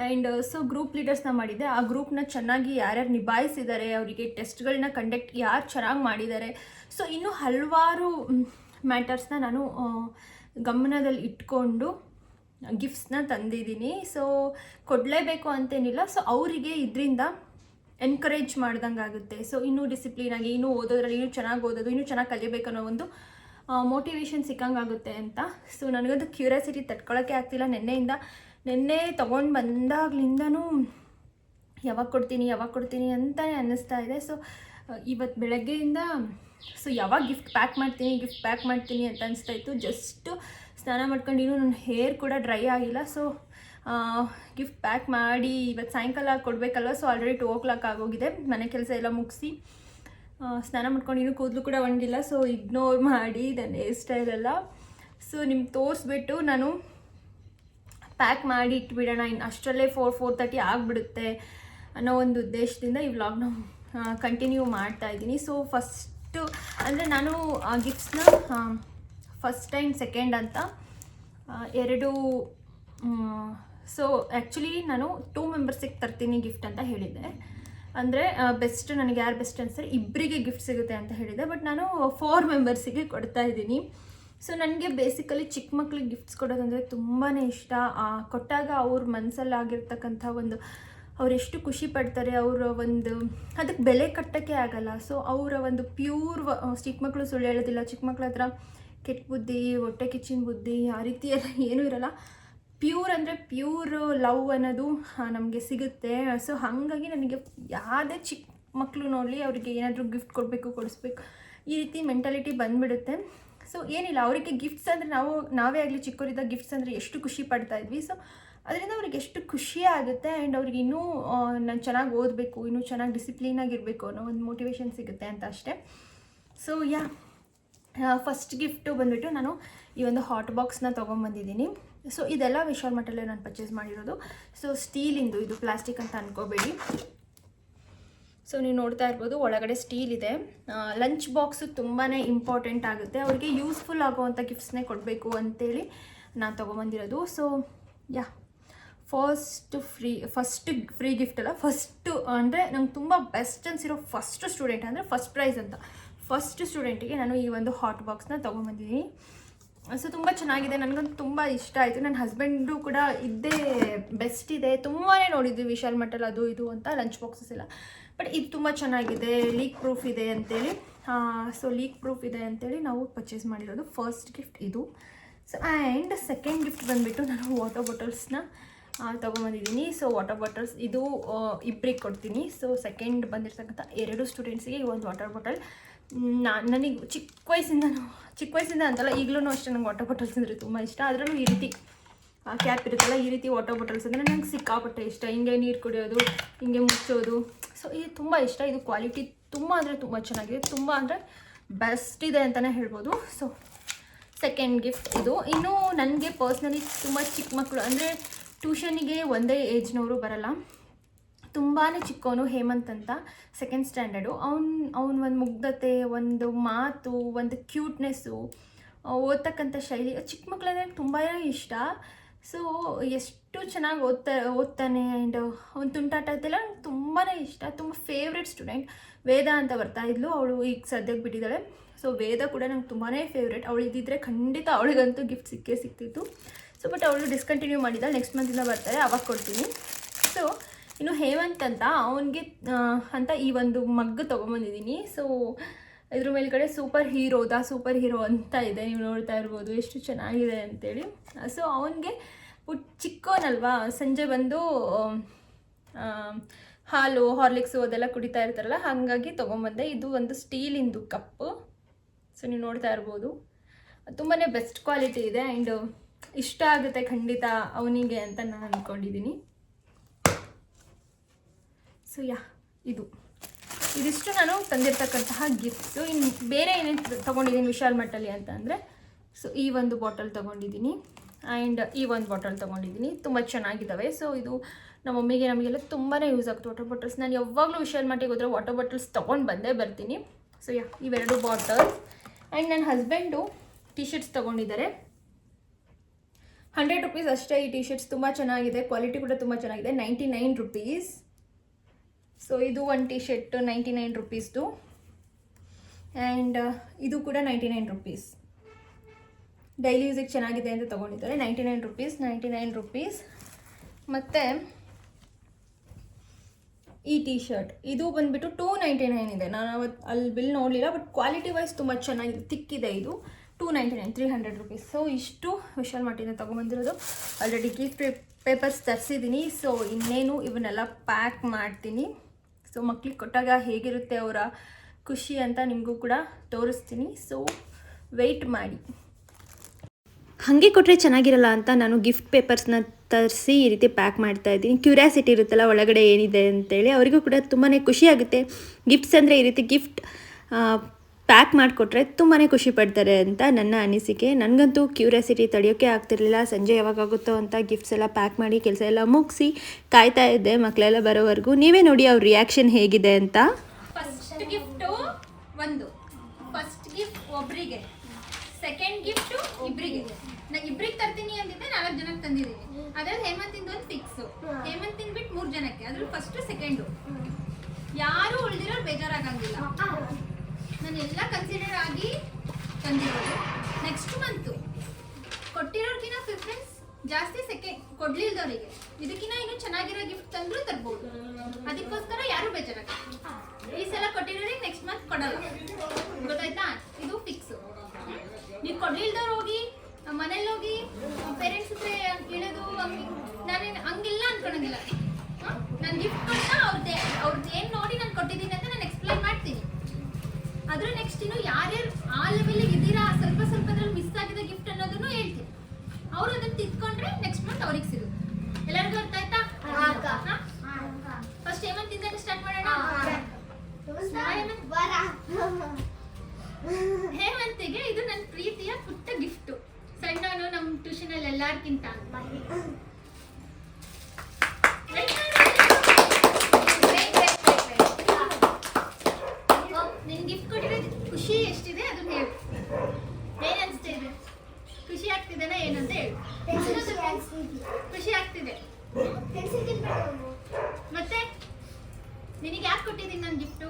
ಆ್ಯಂಡ್ ಸೊ ಗ್ರೂಪ್ ಲೀಡರ್ಸ್ನ ಮಾಡಿದ್ದೆ. ಆ ಗ್ರೂಪ್ನ ಚೆನ್ನಾಗಿ ಯಾರ್ಯಾರು ನಿಭಾಯಿಸಿದ್ದಾರೆ, ಅವರಿಗೆ ಟೆಸ್ಟ್ಗಳನ್ನ ಕಂಡಕ್ಟ್ ಯಾರು ಚೆನ್ನಾಗಿ ಮಾಡಿದ್ದಾರೆ. ಸೊ ಇನ್ನೂ ಹಲವಾರು ಮ್ಯಾಟರ್ಸ್ನ ನಾನು ಗಮನದಲ್ಲಿ ಇಟ್ಕೊಂಡು ಗಿಫ್ಟ್ಸ್ನ ತಂದಿದ್ದೀನಿ. ಸೊ, ಕೊಡಲೇಬೇಕು ಅಂತೇನಿಲ್ಲ. ಸೊ, ಅವರಿಗೆ ಇದರಿಂದ ಎನ್ಕರೇಜ್ ಮಾಡ್ದಂಗೆ ಆಗುತ್ತೆ. ಸೊ, ಇನ್ನೂ ಡಿಸಿಪ್ಲಿನ್ ಆಗಿ, ಇನ್ನೂ ಓದೋದ್ರಲ್ಲಿ, ಇನ್ನೂ ಚೆನ್ನಾಗಿ ಓದೋದು, ಇನ್ನೂ ಚೆನ್ನಾಗಿ ಕಲಿಬೇಕು ಅನ್ನೋ ಒಂದು ಮೋಟಿವೇಶನ್ ಸಿಕ್ಕಂಗಾಗುತ್ತೆ ಅಂತ. ಸೊ ನನಗದು ಕ್ಯೂರಿಯಾಸಿಟಿ ತಡ್ಕೊಳ್ಳೋಕ್ಕೆ ಆಗ್ತಿಲ್ಲ. ನಿನ್ನೆಯಿಂದ, ನಿನ್ನೆ ತೊಗೊಂಡು ಬಂದಾಗ್ಲಿಂದನೂ ಯಾವಾಗ ಕೊಡ್ತೀನಿ ಯಾವಾಗ ಕೊಡ್ತೀನಿ ಅಂತಲೇ ಅನ್ನಿಸ್ತಾ ಇದೆ. ಸೊ ಇವತ್ತು ಬೆಳಗ್ಗೆಯಿಂದ ಸೊ ಯಾವಾಗ ಗಿಫ್ಟ್ ಪ್ಯಾಕ್ ಮಾಡ್ತೀನಿ ಗಿಫ್ಟ್ ಪ್ಯಾಕ್ ಮಾಡ್ತೀನಿ ಅಂತ ಅನಿಸ್ತಾ ಇತ್ತು ಜಸ್ಟು ಸ್ನಾನ ಮಾಡ್ಕೊಂಡು ಇನ್ನೂ ನನ್ನ ಹೇರ್ ಕೂಡ ಡ್ರೈ ಆಗಿಲ್ಲ. ಸೊ ಗಿಫ್ಟ್ ಪ್ಯಾಕ್ ಮಾಡಿ ಇವತ್ತು ಸಾಯಂಕಾಲ ಕೊಡಬೇಕಲ್ವ? So already two o'clock ಆಗೋಗಿದೆ. ಮನೆ ಕೆಲಸ ಎಲ್ಲ ಮುಗಿಸಿ ಸ್ನಾನ ಮಾಡ್ಕೊಂಡು ಇನ್ನೂ ಕೂದಲು ಕೂಡ ಒಣಗಿಲ್ಲ. ಸೊ ಇಗ್ನೋರ್ ಮಾಡಿ ನನ್ನ ಹೇರ್ ಸ್ಟೈಲ್ ಎಲ್ಲ. ಸೊ ನಿಮ್ಗೆ ತೋರಿಸ್ಬಿಟ್ಟು ನಾನು ಪ್ಯಾಕ್ ಮಾಡಿ ಇಟ್ಬಿಡೋಣ. ಇನ್ನು ಅಷ್ಟರಲ್ಲೇ ಫೋರ್ ಫೋರ್ ತರ್ಟಿ ಆಗಿಬಿಡುತ್ತೆ ಅನ್ನೋ ಒಂದು ಉದ್ದೇಶದಿಂದ ಈ ವ್ಲಾಗ್ನ ಕಂಟಿನ್ಯೂ ಮಾಡ್ತಾ ಇದ್ದೀನಿ. ಸೊ ಫಸ್ಟು ಅಂದರೆ ನಾನು, ಆ ಗಿಫ್ಟ್ಸ್ನ ಫಸ್ಟ್ ಟೈಮ್ ಸೆಕೆಂಡ್ ಅಂತ ಎರಡು ಸೊ ಆ್ಯಕ್ಚುಲಿ ನಾನು ಟೂ ಮೆಂಬರ್ಸಿಗೆ ತರ್ತೀನಿ ಗಿಫ್ಟ್ ಅಂತ ಹೇಳಿದ್ದೆ. ಅಂದರೆ ಬೆಸ್ಟ್ ನನಗೆ ಯಾರು ಬೆಸ್ಟ್ ಅನ್ಸರಿ ಇಬ್ಬರಿಗೆ ಗಿಫ್ಟ್ ಸಿಗುತ್ತೆ ಅಂತ ಹೇಳಿದೆ ಬಟ್ ನಾನು ಫೋರ್ ಮೆಂಬರ್ಸಿಗೆ ಕೊಡ್ತಾ ಇದ್ದೀನಿ. ಸೊ ನನಗೆ ಬೇಸಿಕಲಿ ಚಿಕ್ಕ ಮಕ್ಳಿಗೆ ಗಿಫ್ಟ್ಸ್ ಕೊಡೋದಂದರೆ ತುಂಬಾ ಇಷ್ಟ. ಕೊಟ್ಟಾಗ ಅವ್ರ ಮನಸ್ಸಲ್ಲಾಗಿರ್ತಕ್ಕಂಥ ಒಂದು ಅವ್ರು ಎಷ್ಟು ಖುಷಿ ಪಡ್ತಾರೆ, ಅವರ ಒಂದು ಅದಕ್ಕೆ ಬೆಲೆ ಕಟ್ಟೋಕ್ಕೆ ಆಗಲ್ಲ. ಸೊ ಅವರ ಒಂದು ಪ್ಯೂರ್ ಚಿಕ್ಕ ಮಕ್ಕಳು ಸುಳ್ಳು ಹೇಳೋದಿಲ್ಲ. ಚಿಕ್ಕ ಮಕ್ಕಳ ಹತ್ರ ಕೆಟ್ಟ ಬುದ್ಧಿ, ಹೊಟ್ಟೆ ಕಿಚ್ಚಿನ ಬುದ್ಧಿ, ಆ ರೀತಿ ಎಲ್ಲ ಏನೂ ಇರಲ್ಲ. ಪ್ಯೂರ್ ಅಂದರೆ ಪ್ಯೂರ್ ಲವ್ ಅನ್ನೋದು ನಮಗೆ ಸಿಗುತ್ತೆ. ಸೊ ಹಾಗಾಗಿ ನನಗೆ ಯಾವುದೇ ಚಿಕ್ಕ ಮಕ್ಕಳು ನೋಡಲಿ ಅವರಿಗೆ ಏನಾದರೂ ಗಿಫ್ಟ್ ಕೊಡಬೇಕು, ಕೊಡಿಸ್ಬೇಕು, ಈ ರೀತಿ ಮೆಂಟಾಲಿಟಿ ಬಂದುಬಿಡುತ್ತೆ. ಸೊ ಏನಿಲ್ಲ, ಅವರಿಗೆ ಗಿಫ್ಟ್ಸ್ ಅಂದರೆ ನಾವು, ನಾವೇ ಆಗಲಿ ಚಿಕ್ಕವರಿದ್ದ ಗಿಫ್ಟ್ಸ್ ಅಂದರೆ ಎಷ್ಟು ಖುಷಿ ಪಡ್ತಾ ಇದ್ವಿ. ಸೊ ಅದರಿಂದ ಅವ್ರಿಗೆ ಎಷ್ಟು ಖುಷಿ ಆಗುತ್ತೆ ಆ್ಯಂಡ್ ಅವ್ರಿಗೆ ಇನ್ನೂ ನಾನು ಚೆನ್ನಾಗಿ ಓದಬೇಕು, ಇನ್ನೂ ಚೆನ್ನಾಗಿ ಡಿಸಿಪ್ಲೀನಾಗಿರಬೇಕು ಅನ್ನೋ ಒಂದು ಮೋಟಿವೇಶನ್ ಸಿಗುತ್ತೆ ಅಂತ ಅಷ್ಟೇ. ಸೊ ಯಾ ಫಸ್ಟ್ ಗಿಫ್ಟು ಬಂದುಬಿಟ್ಟು ನಾನು ಈ ಒಂದು ಹಾಟ್ ಬಾಕ್ಸ್ನ ತೊಗೊಂಬಂದಿದ್ದೀನಿ. ಸೊ ಇದೆಲ್ಲ ವಿಶಾಲ್ ಮಟ್ಟಲ್ಲೇ ನಾನು ಪರ್ಚೇಸ್ ಮಾಡಿರೋದು. ಸೊ ಸ್ಟೀಲಿಂದು ಇದು ಪ್ಲಾಸ್ಟಿಕ್ ಅಂತ ಅನ್ಕೋಬೇಡಿ. ಸೊ ನೀವು ನೋಡ್ತಾ ಇರ್ಬೋದು, ಒಳಗಡೆ ಸ್ಟೀಲ್ ಇದೆ. ಲಂಚ್ ಬಾಕ್ಸು ತುಂಬಾ ಇಂಪಾರ್ಟೆಂಟ್ ಆಗುತ್ತೆ. ಅವರಿಗೆ ಯೂಸ್ಫುಲ್ ಆಗುವಂಥ ಗಿಫ್ಟ್ಸ್ನೇ ಕೊಡಬೇಕು ಅಂತೇಳಿ ನಾನು ತೊಗೊಂಬಂದಿರೋದು. So ya first free first free gift ಅಲ್ಲ ಫಸ್ಟು ಅಂದರೆ ನಂಗೆ ತುಂಬ ಬೆಸ್ಟ್ ಅನ್ಸಿರೋ ಫಸ್ಟ್ ಸ್ಟೂಡೆಂಟ್ ಅಂದರೆ ಫಸ್ಟ್ ಪ್ರೈಸ್ ಅಂತ. ಫಸ್ಟ್ ಸ್ಟೂಡೆಂಟಿಗೆ ನಾನು ಈ ಒಂದು ಹಾಟ್ ಬಾಕ್ಸ್ನ ತೊಗೊಂಬಂದಿದ್ದೀನಿ. ಸೊ ತುಂಬ ಚೆನ್ನಾಗಿದೆ, ನನಗಂತೂ ತುಂಬ ಇಷ್ಟ ಆಯಿತು. ನನ್ನ ಹಸ್ಬೆಂಡು ಕೂಡ ಇದ್ದೇ ಬೆಸ್ಟ್ ಇದೆ. ತುಂಬಾ ನೋಡಿದ್ವಿ ವಿಶಾಲ್ ಮಟ್ಟಲ್ ಅದು ಇದು ಅಂತ ಲಂಚ್ ಬಾಕ್ಸಸ್ ಎಲ್ಲ. ಬಟ್ ಇದು ತುಂಬ ಚೆನ್ನಾಗಿದೆ ಲೀಕ್ ಪ್ರೂಫ್ ಇದೆ ಅಂತೇಳಿ. ಸೊ ಲೀಕ್ ಪ್ರೂಫ್ ಇದೆ ಅಂತೇಳಿ ನಾವು ಪರ್ಚೇಸ್ ಮಾಡಿರೋದು ಫಸ್ಟ್ ಗಿಫ್ಟ್ ಇದು. ಸೊ ಆ್ಯಂಡ್ ಸೆಕೆಂಡ್ ಗಿಫ್ಟ್ ಬಂದುಬಿಟ್ಟು ನಾನು ವಾಟರ್ ಬಾಟಲ್ಸ್ನ ತೊಗೊಂಬಂದಿದ್ದೀನಿ. ಸೊ ವಾಟರ್ ಬಾಟಲ್ಸ್ ಇದು ಇಬ್ಬರಿಗೆ ಕೊಡ್ತೀನಿ. ಸೊ ಸೆಕೆಂಡ್ ಬಂದಿರ್ತಕ್ಕಂಥ ಎರಡು ಸ್ಟೂಡೆಂಟ್ಸಿಗೆ ಒಂದು ವಾಟರ್ ಬಾಟಲ್ ನಾನು ನನಗೆ ಚಿಕ್ಕ ವಯಸ್ಸಿಂದನೂ ಚಿಕ್ಕ ವಯಸ್ಸಿಂದ ಅಂತಲ್ಲ ಈಗಲೂ ಅಷ್ಟೇ ನಂಗೆ ವಾಟರ್ ಬಾಟಲ್ಸ್ ಅಂದರೆ ತುಂಬ ಇಷ್ಟ. ಅದರಲ್ಲೂ ಈ ರೀತಿ ಕ್ಯಾಪ್ ಇರುತ್ತಲ್ಲ, ಈ ರೀತಿ ವಾಟರ್ ಬಾಟಲ್ಸ್ ಅಂದರೆ ನಂಗೆ ಸಿಕ್ಕಾಪಟ್ಟೆ ಇಷ್ಟ. ಹಿಂಗೆ ನೀರು ಕುಡಿಯೋದು, ಹಿಂಗೆ ಮುಚ್ಚೋದು. ಸೊ ಇದು ತುಂಬ ಇಷ್ಟ. ಇದು ಕ್ವಾಲಿಟಿ ತುಂಬ ಅಂದರೆ ತುಂಬ ಚೆನ್ನಾಗಿದೆ. ತುಂಬ ಅಂದರೆ ಬೆಸ್ಟ್ ಇದೆ ಅಂತಲೇ ಹೇಳ್ಬೋದು. ಸೊ ಸೆಕೆಂಡ್ ಗಿಫ್ಟ್ ಇದು. ಇನ್ನು ನನಗೆ ಪರ್ಸ್ನಲಿ ತುಂಬ ಚಿಕ್ಕ ಮಕ್ಕಳು ಅಂದರೆ ಟ್ಯೂಷನಿಗೆ ಒಂದೇ ಏಜ್ನವರು ಬರಲ್ಲ. ತುಂಬಾ ಚಿಕ್ಕವನು ಹೇಮಂತ್ ಅಂತ ಸೆಕೆಂಡ್ ಸ್ಟ್ಯಾಂಡರ್ಡು ಅವ್ನು ಅವ್ನು ಒಂದು ಮುಗ್ಧತೆ, ಒಂದು ಮಾತು, ಒಂದು ಕ್ಯೂಟ್ನೆಸ್ಸು ಓದ್ತಕ್ಕಂಥ ಶೈಲಿ ಚಿಕ್ಕ ಮಕ್ಕಳಂದ್ರೆ ತುಂಬಾ ಇಷ್ಟ. ಸೊ ಎಷ್ಟು ಚೆನ್ನಾಗಿ ಓದ್ತಾ, ಓದ್ತಾನೆ ಆ್ಯಂಡ್ ಅವ್ನು ತುಂಟಾಟ ಇದೆಲ್ಲ ತುಂಬಾ ಇಷ್ಟ. ತುಂಬ ಫೇವ್ರೆಟ್ ಸ್ಟೂಡೆಂಟ್ ವೇದ ಅಂತ ಬರ್ತಾ ಇದ್ಲು, ಅವಳು ಈಗ ಸದ್ಯಕ್ಕೆ ಬಿಟ್ಟಿದ್ದಾಳೆ. ಸೊ ವೇದ ಕೂಡ ನಂಗೆ ತುಂಬಾ ಫೇವ್ರೆಟ್ ಅವಳು ಇದ್ದಿದ್ರೆ ಖಂಡಿತ ಅವಳಿಗಂತೂ ಗಿಫ್ಟ್ ಸಿಕ್ಕೇ ಸಿಕ್ತಿತ್ತು. ಸೊ ಬಟ್ ಅವಳು ಡಿಸ್ಕಂಟಿನ್ಯೂ ಮಾಡಿದ್ದಾಳೆ. ನೆಕ್ಸ್ಟ್ ಮಂತಿಂದ ಬರ್ತಾರೆ. ಅವಾಗ ಕೊಡ್ತೀನಿ. ಸೊ ಇನ್ನು ಹೇಮಂತ್ ಅಂತ ಅವನಿಗೆ ಅಂತ ಈ ಒಂದು ಮಗ್ಗು ತೊಗೊಂಬಂದಿದ್ದೀನಿ. ಸೊ ಇದ್ರ ಮೇಲ್ಗಡೆ superhero the superhero ಅಂತ ಇದೆ. ನೀವು ನೋಡ್ತಾ ಇರ್ಬೋದು. ಎಷ್ಟು ಚೆನ್ನಾಗಿದೆ ಅಂತೇಳಿ. ಸೊ ಅವನಿಗೆ ಪುಟ್ ಚಿಕ್ಕೋನಲ್ವಾ? ಸಂಜೆ ಬಂದು ಹಾಲು ಹಾರ್ಲಿಕ್ಸು ಅದೆಲ್ಲ ಕುಡಿತಾ ಇರ್ತಾರಲ್ಲ, ಹಾಗಾಗಿ ತೊಗೊಂಬಂದೆ. ಇದು ಒಂದು ಸ್ಟೀಲಿಂದು ಕಪ್ಪು ಸೊ ನೀವು ನೋಡ್ತಾ ಇರ್ಬೋದು. ತುಂಬಾ ಬೆಸ್ಟ್ ಕ್ವಾಲಿಟಿ ಇದೆ. ಆ್ಯಂಡ್ ಇಷ್ಟ ಆಗುತ್ತೆ ಖಂಡಿತ ಅವನಿಗೆ ಅಂತ ನಾನು ಅಂದ್ಕೊಂಡಿದ್ದೀನಿ ಸೊ ಯಾ ಇದು. ಇದಿಷ್ಟು ನಾನು ತಂದಿರ್ತಕ್ಕಂತಹ ಗಿಫ್ಟ್ಸು ಇನ್ನು ಬೇರೆ ಏನೇನು ತೊಗೊಂಡಿದ್ದೀನಿ ವಿಶಾಲ್ ಮಟ್ಟಲ್ಲಿ ಅಂತ ಅಂದರೆ ಸೊ ಈ ಒಂದು ಬಾಟಲ್ ತೊಗೊಂಡಿದ್ದೀನಿ ಆ್ಯಂಡ್ ಈ ಒಂದು ಬಾಟಲ್ ತೊಗೊಂಡಿದ್ದೀನಿ ತುಂಬ ಚೆನ್ನಾಗಿದ್ದಾವೆ. ಸೊ ಇದು ನಮ್ಮ ಮಮ್ಮಿಗೆ ನಮಗೆಲ್ಲ ತುಂಬಾ ಯೂಸ್ ಆಗುತ್ತೆ ವಾಟರ್ ಬಾಟಲ್ಸ್ ನಾನು ಯಾವಾಗಲೂ ವಿಶಾಲ್ ಮಟ್ಟಿಗೆ ಹೋದರೆ ವಾಟರ್ ಬಾಟಲ್ಸ್ ತೊಗೊಂಡು ಬಂದೇ ಬರ್ತೀನಿ. ಸೊ ಯಾ ಇವೆರಡು ಬಾಟಲ್ಸ್ ಆ್ಯಂಡ್ ನನ್ನ ಹಸ್ಬೆಂಡು ಟಿ ಶರ್ಟ್ಸ್ ತೊಗೊಂಡಿದ್ದಾರೆ. ಹಂಡ್ರೆಡ್ ರುಪೀಸ್ ಅಷ್ಟೇ ಈ ಟಿ ಶರ್ಟ್ಸ್ ತುಂಬ ಚೆನ್ನಾಗಿದೆ. ಕ್ವಾಲಿಟಿ ಕೂಡ ತುಂಬ ಚೆನ್ನಾಗಿದೆ. ನೈಂಟಿ ನೈನ್ ರುಪೀಸ್ ಸೊ ಇದು ಒಂದು ಟಿ ಶರ್ಟ್ ನೈಂಟಿ ನೈನ್ ರುಪೀಸ್ದು ಆ್ಯಂಡ್ ಇದು ಕೂಡ ನೈಂಟಿ ನೈನ್ ರುಪೀಸ್ ಡೈಲಿ ಯೂಸಿಗೆ ಚೆನ್ನಾಗಿದೆ ಅಂತ ತೊಗೊಂಡಿದ್ದಾರೆ. Ninety nine rupees ninety nine rupees ಮತ್ತು, ಈ ಟಿ ಶರ್ಟ್ ಇದು ಬಂದುಬಿಟ್ಟು ಟೂ ನೈಂಟಿ ನೈನ್ ಇದೆ. ನಾನು ಅವತ್ತು ಅಲ್ಲಿ ಬಿಲ್ ನೋಡಲಿಲ್ಲ ಬಟ್ ಕ್ವಾಲಿಟಿ ವೈಸ್ ತುಂಬ ಚೆನ್ನಾಗಿದೆ ತಿಕ್ಕಿದೆ ಇದು. Two ninety nine three hundred rupees so ಇಷ್ಟು ವಿಶಾಲ್ ಮಟ್ಟಿನ ತೊಗೊಂಬಂದಿರೋದು. ಆಲ್ರೆಡಿ ಗಿಫ್ಟ್ ಪೇಪರ್ಸ್ ತರಿಸಿದ್ದೀನಿ ಸೊ ಇನ್ನೇನು ಇವನ್ನೆಲ್ಲ ಪ್ಯಾಕ್ ಮಾಡ್ತೀನಿ. ಸೊ ಮಕ್ಳಿಗೆ ಕೊಟ್ಟಾಗ ಹೇಗಿರುತ್ತೆ ಅವರ ಖುಷಿ ಅಂತ ನಿಮಗೂ ಕೂಡ ತೋರಿಸ್ತೀನಿ. ಸೊ ವೆಯ್ಟ್ ಮಾಡಿ. ಹಾಗೆ ಕೊಟ್ಟರೆ ಚೆನ್ನಾಗಿರಲ್ಲ ಅಂತ ನಾನು ಗಿಫ್ಟ್ ಪೇಪರ್ಸ್ನ ತರಿಸಿ ಈ ರೀತಿ ಪ್ಯಾಕ್ ಮಾಡ್ತಾ ಇದ್ದೀನಿ. ಕ್ಯೂರಿಯಾಸಿಟಿ ಇರುತ್ತಲ್ಲ ಒಳಗಡೆ ಏನಿದೆ ಅಂತೇಳಿ, ಅವರಿಗೂ ಕೂಡ ತುಂಬಾ ಖುಷಿಯಾಗುತ್ತೆ ಗಿಫ್ಟ್ಸ್ ಅಂದರೆ ಈ ರೀತಿ ಗಿಫ್ಟ್ ಪ್ಯಾಕ್ ಮಾಡಿಕೊಟ್ರೆ ತುಂಬಾ ಖುಷಿ ಪಡ್ತಾರೆ ಅಂತ ನನ್ನ ಅನಿಸಿಕೆ. ನನಗಂತೂ ಕ್ಯೂರಿಯಾಸಿಟಿ ತಡೆಯೋಕ್ಕೆ ಆಗ್ತಿರಲಿಲ್ಲ. ಸಂಜೆ ಯಾವಾಗಾಗುತ್ತೋ ಅಂತ ಗಿಫ್ಟ್ಸ್ ಎಲ್ಲ ಪ್ಯಾಕ್ ಮಾಡಿ ಕೆಲಸ ಎಲ್ಲ ಮುಗಿಸಿ ಕಾಯ್ತಾ ಇದ್ದೆ. ಮಕ್ಕಳೆಲ್ಲ ಬರೋವರೆಗೂ. ನೀವೇ ನೋಡಿ ಅವ್ರ ರಿಯಾಕ್ಷನ್ ಹೇಗಿದೆ ಅಂತ. ಫಸ್ಟ್ ಗಿಫ್ಟು ಒಂದು. ಫಸ್ಟ್ ಗಿಫ್ಟ್ ಒಬ್ರಿಗೆ. ಸೆಕೆಂಡ್ ಗಿಫ್ಟ್ ಇಬ್ರಿಗೆ. ನಾ ಇಬ್ರಿಗೆ ತರ್ತೀನಿ ಅಂದಿದ್ದೆ, ನಾಲ್ಕು ಜನಕ್ಕೆ ತಂದಿದ್ದೀನಿ. ಅದ್ರಲ್ಲಿ ಹೇಮಂತಿಂದ ಒಂದು ಫಿಕ್ಸ್ ಹೇಮಂತಿಂದ ಬಿಟ್ಟು ಮೂರು ಜನಕ್ಕೆ. ಅದ್ರಲ್ಲಿ ಫಸ್ಟ್ ಸೆಕೆಂಡು ಯಾರು ಉಳಿದಿರೋ ಬೇಜಾರಾಗಂಗಿಲ್ಲ. ನಾನು ಕನ್ಸಿಡರ್ ಆಗಿ ತಂದಿರೋದು. ನೆಕ್ಸ್ಟ್ ಮಂತು ಕೊಟ್ಟಿರೋರ್ಗಿನ ಪ್ರಿಫರೆನ್ಸ್ ಜಾಸ್ತಿ ಸೆಕೆಂಡ್ ಕೊಡ್ಲಿಲ್ದವರಿಗೆ. ಇದಕ್ಕಿಂತ ಇನ್ನು ಚೆನ್ನಾಗಿರೋ ಗಿಫ್ಟ್ ತಂದ್ರು ತರ್ಬೋದು. ಅದಕ್ಕೋಸ್ಕರ ಯಾರು ಬೇಜಾರಾಗ ಈ ಸಲ ಕೊಟ್ಟಿರೋರಿಗೆ ನೆಕ್ಸ್ಟ್ ಮಂತ್ ಕೊಡಲ್ಲ. ಗೊತ್ತಾಯ್ತಾ? ಇದು ಫಿಕ್ಸ್ ನೀವು ಕೊಡ್ಲಿಲ್ದವ್ರು ಹೋಗಿ, ಮನೇಲಿ ಹೋಗಿ ಪೇರೆಂಟ್ಸ್ ಹತ್ರ ಹೇಳೋದು ನಾನೇನು ಹಂಗಿಲ್ಲ ಅನ್ಕೊಳಂಗಿಲ್ಲ. ನಾನು ಗಿಫ್ಟ್ ಕೊಟ್ಟ ಅವ್ರದ್ದೇ ಅವ್ರದ್ದು ಏನು ನೋಡಿ ನಾನು ಕೊಟ್ಟಿದ್ದೀನಿ ಅಂತ ನಾನು ಎಕ್ಸ್ಪ್ಲೈನ್ ಮಾಡ್ತೀನಿ. ಅದ್ರ ನೆಕ್ಸ್ಟ್ ಇನ್ನು ಯಾರ್ಯಾರು ಆ ಲೆವೆಲ್ ಇದ್ದೀರಾ ಸ್ವಲ್ಪ ಸ್ವಲ್ಪದ್ರಲ್ಲಿ ಮಿಸ್ ಆಗಿದೆ ಗಿಫ್ಟ್ ಅನ್ನೋದನ್ನು ಹೇಳ್ತೀನಿ. ಅವ್ರು ಅದನ್ನ ತಿದ್ಕೊಂಡ್ರೆ ನೆಕ್ಸ್ಟ್ ಮಂತ್ ಅವ್ರಿಗೆ ಸಿಗುತ್ತೆ. ಎಲ್ಲರಿಗೂ ಅರ್ಥ ಆಯ್ತಾ? ಫಸ್ಟ್ ಹೇಮಂತಿಂದ ಸ್ಟಾರ್ಟ್ ಮಾಡೋಣ? ಹೇಮಂತಿಗೆ ಇದು ನನ್ನ ಪ್ರೀತಿಯ ಪುಟ್ಟ ಗಿಫ್ಟ್ ಸಣ್ಣನು ನಮ್ಮ ಟ್ಯೂಷನಲ್ಲಿ ಎಲ್ಲಾರ್ಕಿಂತ ನಿನ್ ಗಿಫ್ಟ್ ಕೊಟ್ಟಿರೋದು ಖುಷಿ ಎಷ್ಟಿದೆ ಅದನ್ನ ಹೇಳು ಏನ್ ಅನ್ಸ್ತಾ ಇದೆ ಖುಷಿ ಆಗ್ತಿದೆನಾ ಏನಂತ ಹೇಳು ಖುಷಿ ಆಗ್ತಿದೆ ಮತ್ತೆ ನಿನಗೆ ಯಾಕೆ ಕೊಟ್ಟಿದ್ದೀನಿ ನಾನು ಗಿಫ್ಟು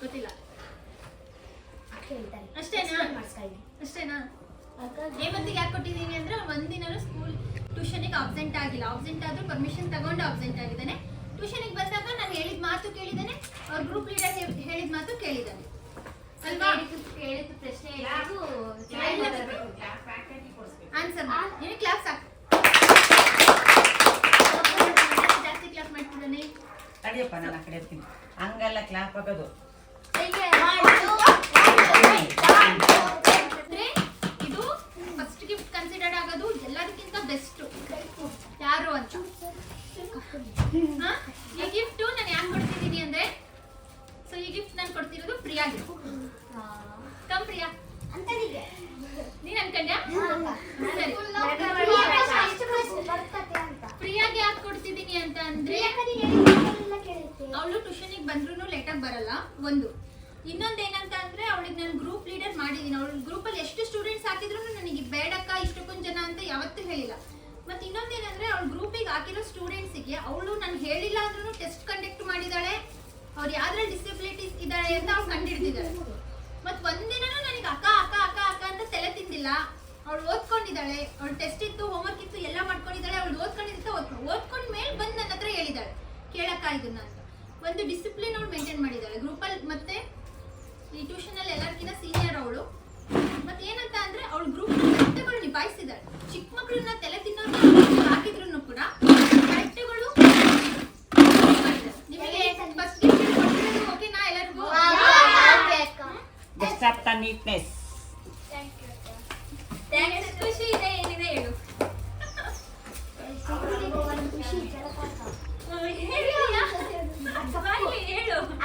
ಗೊತ್ತಿಲ್ಲ ಅಷ್ಟೇನಾ ಅಷ್ಟೇನಾ ಹೇಮಂತಿಗೆ ಯಾಕೆ ಕೊಟ್ಟಿದ್ದೀನಿ ಅಂದ್ರೆ ಅವ್ನು ಒಂದಿನೂ ಸ್ಕೂಲ್ ಟ್ಯೂಷನಿಗೆ ಅಬ್ಸೆಂಟ್ ಆಗಿಲ್ಲ ಅಬ್ಸೆಂಟ್ ಆದ್ರೂ ಪರ್ಮಿಷನ್ ತಗೊಂಡು ಅಬ್ಸೆಂಟ್ ಆಗಿದ್ದಾನೆ ಟ್ಯೂಷನಿಗೆ ಬಂದಾಗ ನಾನು ಹೇಳಿದ ಮಾತು ಕೇಳಿದ್ದಾನೆ. ಅವ್ರ ಗ್ರೂಪ್ ಲೀಡರ್ ಹೇಳಿದ ಮಾತು ಕೇಳಿದ್ದಾನೆ. ಅಲ್ವಾ? ಕೇಳಿದ ಪ್ರಶ್ನೆ ಆನ್ಸರ್ ನೀನು ಕ್ಲಾಸ್ ಸಾಕು. ಜಾಸ್ತಿ ಕ್ಲಾಸ್ ಮಾಡ್ತಿದ್ದಾನೆ. ತಡಿಯಪ್ಪ ನಾನು ಆ ಕಡೆ ಇರ್ತೀನಿ. ಹಂಗಲ್ಲ ಕ್ಲಾಪ್ ಇದು ಫಸ್ಟ್ ಗಿಫ್ಟ್ ಕನ್ಸಿಡರ್ಡ್ ಆಗೋದು ಎಲ್ಲದಕ್ಕಿಂತ ಬೆಸ್ಟ್ ಯಾರು ಅಂತ? ಈ ಗಿಫ್ಟ್ ನಾನು ಯಾಕೆ ಕೊಡ್ತಿದ್ದೀನಿ ಅಂದ್ರೆ ಸೊ ಈ ಗಿಫ್ಟ್ ನಾನು ಕೊಡ್ತಿರೋದು ಪ್ರಿಯಾ ಕಮ್ ಪ್ರಿಯಾ. ಅಂತ ನೀನ್ ಅನ್ಕೊಂಡ್ಯಾ? ಯಾಕೆ ಕೊಡ್ತಿದ್ದೀನಿ ಅಂತ ಅಂದ್ರೆ, ಅವಳು ಟ್ಯೂಷನಿಗೆ ಬಂದ್ರು ಲೇಟಾಗಿ ಬರಲ್ಲ. ಒಂದು. ಇನ್ನೊಂದೇನಂತ ಅಂದ್ರೆ, ಅವಳಿಗೆ ನಾನು ಗ್ರೂಪ್ ಲೀಡರ್ ಮತ್ತೆ ಇನ್ನೊಂದೇನಂದ್ರೆ ಅವಳು ಗ್ರೂಪಿಗೆ ಹಾಕಿರೋ ಸ್ಟೂಡೆಂಟ್ಸಿಗೆ ಅವಳು ನಾನು ಹೇಳಿಲ್ಲ ಅಂದ್ರೂ ಟೆಸ್ಟ್ ಕಂಡಕ್ಟ್ ಮಾಡಿದಾಳೆ. ಅವ್ರು ಯಾವ್ದ್ರಲ್ಲಿ ಡಿಸಬಿಲಿಟೀಸ್ ಇದ್ದಾಳೆ ಅಂತ ಅವ್ಳು ಕಂಡಿಡ್ದಿದ್ದಾಳೆ ಮತ್ ಒಂದಿನೂ ನನಗೆ ಅಕ್ಕ ಅಕ್ಕ ಅಕ್ಕ ಅಕ್ಕ ಅಂತ ತಲೆ ತಿಂದಿಲ್ಲ. ಅವಳು ಓದ್ಕೊಂಡಿದ್ದಾಳೆ ಅವಳು ಟೆಸ್ಟ್ ಇತ್ತು ಹೋಮ್ವರ್ಕ್ ಇತ್ತು, ಎಲ್ಲ ಮಾಡ್ಕೊಂಡಿದ್ದಾಳೆ ಅವಳು ಓದ್ಕೊಂಡಿದ್ದ ಓದ್ಕೊಂಡು ಓದ್ಕೊಂಡ್ ಮೇಲೆ ಬಂದು ನನ್ನ ಹತ್ರ ಹೇಳಿದಾಳೆ. ಕೇಳಕ್ಕ ಇದನ್ನ ಅಂತ. ಒಂದು ಡಿಸಿಪ್ಲಿನ್ ಅವಳು ಮೇಂಟೈನ್ ಮಾಡಿದ್ದಾಳೆ ಗ್ರೂಪಲ್ಲಿ ಮತ್ತೆ ಈ ಟ್ಯೂಷನ್ ಅಲ್ಲಿ ಎಲ್ಲರಿಗಿಂತ ಸೀನಿಯರ್ ಅವಳು. ಮತ್ತೆ ಏನಂತ ಅಂದ್ರೆ ಅವಳು ಗ್ರೂಪ್ ನಿಭಾಯಿಸಿದಾಳೆ. ಚಿಕ್ಕ ಮಕ್ಕಳನ್ನ ತಲೆ ತಿನ್ನೋದು ಹಾಕಿದ್ರು ಕೂಡ ನಿಮಗೆ ಫಸ್ಟ್ ಗಿಫ್ಟ್ ಕೊಟ್ಟಿರೋದು? ಓಕೆನಾ ಎಲ್ಲರಿಗೂ ಬೆಸ್ಟ್ ಆಫ್ ದ ನೀಟ್ನೆಸ್ ಎಷ್ಟು ಖುಷಿ ಇದೆ ಏನಿದೆ ಹೇಳು.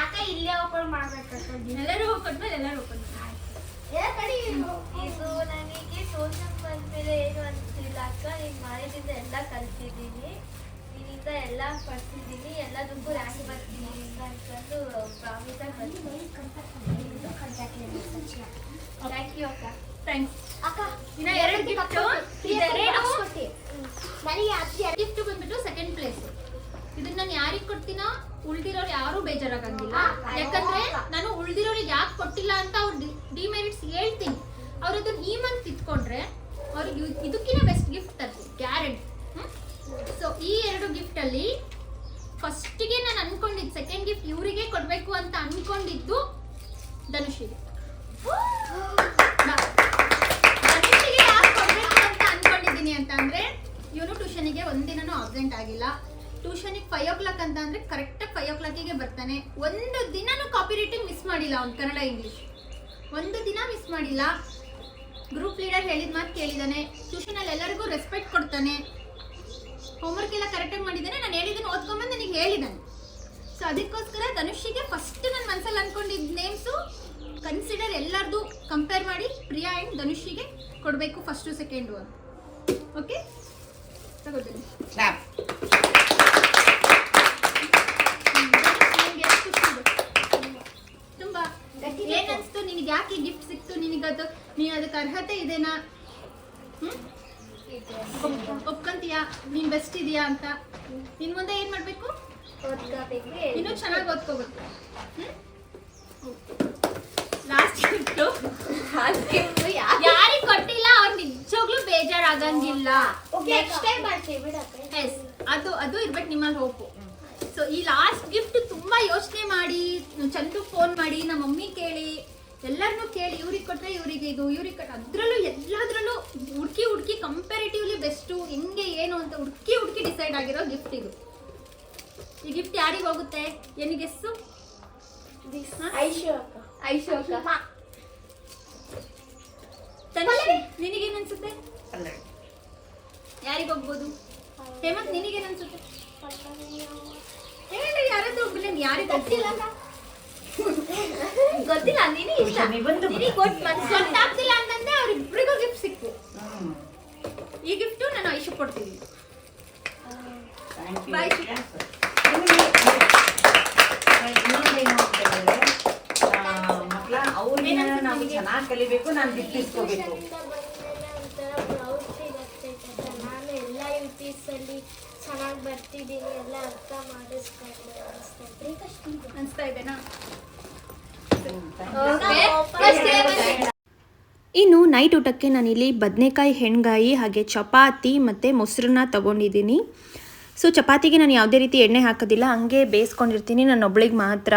ಅಕ್ಕ ಇಲ್ಲೇ ಓಪನ್ ಎಲ್ಲರೂ ಹೋಗ್ಕೊಟ್ಮೇಲೆ ಎಲ್ಲರೂ ಹೋಗ್ಕೊಂಡು ಇದು ನನಗೆ ಸೋಷಲ್ ಬಂದ ಮೇಲೆ ಏನು ಅನಿಸ್ತಿಲ್ಲ ಅಕ್ಕ. ನೀನು ಮಾಡಿದಿಂದ ಎಲ್ಲ ಕಲ್ತಿದ್ದೀನಿ. ನಿನ್ನಿಂದ ಎಲ್ಲ ಪಡ್ತಿದ್ದೀನಿ ಎಲ್ಲದಕ್ಕೂ ರ್ಯಾಂಕ್ ಬರ್ತೀನಿ ಅಂತ ಅನ್ಕೊಂಡು ಬರ್ತೀನಿ. ಥ್ಯಾಂಕ್ ಯು ಅಕ್ಕ. ಥ್ಯಾಂಕ್ಸ್ ಅಕ್ಕ ಇನ್ನ ಎರಡು ಗಿಫ್ಟ್ ನನಗೆ ಅಜ್ಜಿ ಗಿಫ್ಟ್ ಬಂದ್ಬಿಟ್ಟು ಸೆಕೆಂಡ್ ಪ್ಲೇಸ್ ಇದನ್ನ ನಾನು ಯಾರಿಗೆ ಕೊಡ್ತೀನೋ ಉಳ್ದಿರೋರು ಯಾರು ಬೇಜಾರಾಗಂಗಿಲ್ಲ. ಯಾಕಂದ್ರೆ ನಾನು ಉಳ್ದಿರೋರಿಗೆ ಯಾಕೆ ಕೊಟ್ಟಿಲ್ಲ ಅಂತ ಅವ್ರ ಡಿಮೆರಿಟ್ಸ್ ಹೇಳ್ತೀನಿ. ಅವ್ರು ಅದನ್ನ ಈ ಮಂತ್ ಇಟ್ಕೊಂಡ್ರೆ ಅವ್ರಿಗೆ ಇದಕ್ಕಿಂತ ಬೆಸ್ಟ್ ಗಿಫ್ಟ್ ತರ್ತೀನಿ ಗ್ಯಾರಂಟಿ ಸೊ ಈ ಎರಡು ಗಿಫ್ಟ್ ಅಲ್ಲಿ ಫಸ್ಟಿಗೆ ನಾನು ಅನ್ಕೊಂಡಿದ್ದು ಸೆಕೆಂಡ್ ಗಿಫ್ಟ್ ಇವರಿಗೆ ಕೊಡಬೇಕು ಅಂತ ಅನ್ಕೊಂಡಿದ್ದು ಧನುಷಿಗೆ. ಧನುಷಿಗೆ ಕೊಡ್ಬೇಕು ಅಂತ ಅನ್ಕೊಂಡಿದ್ದೀನಿ ಅಂತ ಅಂದ್ರೆ ಇವನು ಟ್ಯೂಷನಿಗೆ ಒಂದಿನನೂ ಅಬ್ಸೆಂಟ್ ಆಗಿಲ್ಲ. ಟ್ಯೂಷನಿಗೆ ಫೈವ್ ಓ ಕ್ಲಾಕ್ ಅಂತ ಅಂದ್ರೆ ಕರೆಕ್ಟಾಗಿ ಫೈವ್ ಓ ಕ್ಲಾಕಿಗೆ ಬರ್ತಾನೆ. ಒಂದು ದಿನನೂ ಕಾಪಿ ರೈಟಿಂಗ್ ಮಿಸ್ ಮಾಡಿಲ್ಲ ಅವ್ನು ಕನ್ನಡ ಇಂಗ್ಲೀಷ್ ಒಂದು ದಿನ ಮಿಸ್ ಮಾಡಿಲ್ಲ. ಗ್ರೂಪ್ ಲೀಡರ್ ಹೇಳಿದ ಮಾತು ಕೇಳಿದ್ದಾನೆ ಟ್ಯೂಷನಲ್ಲಿ ಎಲ್ಲರಿಗೂ ರೆಸ್ಪೆಕ್ಟ್ ಕೊಡ್ತಾನೆ. ಹೋಮ್ವರ್ಕ್ ಎಲ್ಲ ಕರೆಕ್ಟಾಗಿ ಮಾಡಿದ್ದಾನೆ. ನಾನು ಹೇಳಿದ್ದೀನಿ ಓದ್ಕೊಂಬಂದು ನನಗೆ ಹೇಳಿದ್ದಾನೆ ಸೊ ಅದಕ್ಕೋಸ್ಕರ ಧನುಷಿಗೆ ಫಸ್ಟ್ ನನ್ನ ಮನಸ್ಸಲ್ಲಿ ಅಂದ್ಕೊಂಡಿದ್ದ ನೇಮ್ಸು ಕನ್ಸಿಡರ್ ಎಲ್ಲರದು ಕಂಪೇರ್ ಮಾಡಿ ಪ್ರಿಯಾ ಆ್ಯಂಡ್ ಧನುಷಿಗೆ ಕೊಡಬೇಕು ಫಸ್ಟು ಸೆಕೆಂಡು ಅಂತ. ಓಕೆ ತಗೋತೀನಿ ಕ್ಲಾಪ್ ನಿಮ್ಗೆ ಎಷ್ಟು ಖುಷಿ ಇದೆ? ತುಂಬಾ ಏನನ್ಸ್ತು ನಿನಗೆ ಯಾಕೆ ಗಿಫ್ಟ್ ಸಿಕ್ತು? ನಿನಗದು ನೀನು ಅದಕ್ಕೆ ಅರ್ಹತೆ ಇದೆನಾ? ಒಪ್ಕಂತೀಯ ಒಪ್ಕೊಂತೀಯಾ? ನೀನ್ ಬೆಸ್ಟ್ ಇದೆಯಾ ಅಂತ? ನಿನ್ ಮುಂದೆ ಏನ್ ಮಾಡ್ಬೇಕು? ಇನ್ನೂ ಚೆನ್ನಾಗಿ ಓದ್ಕೋಬೇಕು. ಲಾಸ್ಟ್ ಗಿಫ್ಟು ಯಾರಿಗೆ ಕೊಟ್ಟಿಲ್ಲ? ಅವ್ರ ನಿಜವಾಗ್ಲೂ ಬೇಜಾರಾಗಂಗಿಲ್ಲ. ನೆಕ್ಸ್ಟ್ ಟೈಮ್ ಎಸ್ ಅದು ಅದು ಇರ್ಬೇಕು ನಿಮ್ಮಲ್ಲಿ ಹೋಪು ಸೊ ಈ ಲಾಸ್ಟ್ ಗಿಫ್ಟ್ ತುಂಬಾ ಯೋಚನೆ ಮಾಡಿ ಚಂದು ಫೋನ್ ಮಾಡಿ ನಮ್ಮ ಮಮ್ಮಿ ಕೇಳಿ. ಎಲ್ಲರನ್ನೂ ಕೇಳಿ ಇವ್ರಿಗೆ ಕೊಟ್ಟರೆ ಇವರಿಗೆ ಇದು ಇವ್ರಿಗೆ ಕೊಟ್ಟರೆ ಅದ್ರಲ್ಲೂ ಎಲ್ಲಾದ್ರಲ್ಲೂ ಹುಡುಕಿ ಹುಡುಕಿ ಕಂಪೇರಿಟಿವ್ಲಿ ಬೆಸ್ಟು ಹೆಂಗೆ ಏನು ಅಂತ ಹುಡುಕಿ ಹುಡುಕಿ ಡಿಸೈಡ್ ಆಗಿರೋ ಗಿಫ್ಟ್ ಇದು. ಈ ಗಿಫ್ಟ್ ಯಾರಿಗೆ ಹೋಗುತ್ತೆ? ಏನಿಗೆಸ್ಸು ಐಶು ಅಕ್ಕ. ಐಶು ಅಕ್ಕ. ತನಿಷ್ ನಿನಗೇನು ಅನ್ಸುತ್ತೆ ಯಾರಿಗೆ ಹೋಗ್ಬೋದು? ಹೇಮಂತ್ ನಿನಗೇನು ಅನ್ಸುತ್ತೆ ಹೇಳಿ ಯಾರಾದ್ರೂ ಒಬ್ಬನೇ ಯಾರಿಗೆ ಗೊತ್ತಿಲ್ಲ ಇಷ್ಟ? ನಿನಗೆ ಕೊಟ್ಟು ಅಂತಂದ್ರೆ ಅವ್ರಿಬ್ರಿಗೂ ಗಿಫ್ಟ್ ಸಿಕ್ತು ಈ ಗಿಫ್ಟು ನಾನು ಐಶು ಕೊಡ್ತೀನಿ. Thank you Bye. ಮಕ್ಕಳ ಅವ್ರಿಗೆ ನಾವು ಚೆನ್ನಾಗಿ ಕಲಿಬೇಕು ನಾನು ಅಕ್ಕ. ನಾನು ಎಲ್ಲ ಯು ಅಲ್ಲಿ ಚೆನ್ನಾಗಿ ಬರ್ತಿದ್ದೀನಿ ಎಲ್ಲ ಅರ್ಥ ಮಾಡಿಸ್ಕೊಂಡು ಅನಿಸ್ತಾ ಇದೆ ಅನಿಸ್ತಾ ಇದೆನಾ ಇನ್ನು ನೈಟ್ ಊಟಕ್ಕೆ ನಾನಿಲ್ಲಿ ಬದನೆಕಾಯಿ ಹೆಣ್ಗಾಯಿ ಹಾಗೆ ಚಪಾತಿ ಮತ್ತು ಮೊಸರನ್ನ ತಗೊಂಡಿದ್ದೀನಿ. ಸೊ ಚಪಾತಿಗೆ ನಾನು ಯಾವುದೇ ರೀತಿ ಎಣ್ಣೆ ಹಾಕೋದಿಲ್ಲ ಹಂಗೆ ಬೇಯಿಸ್ಕೊಂಡಿರ್ತೀನಿ ನಾನು ಒಬ್ಳಿಗೆ ಮಾತ್ರ.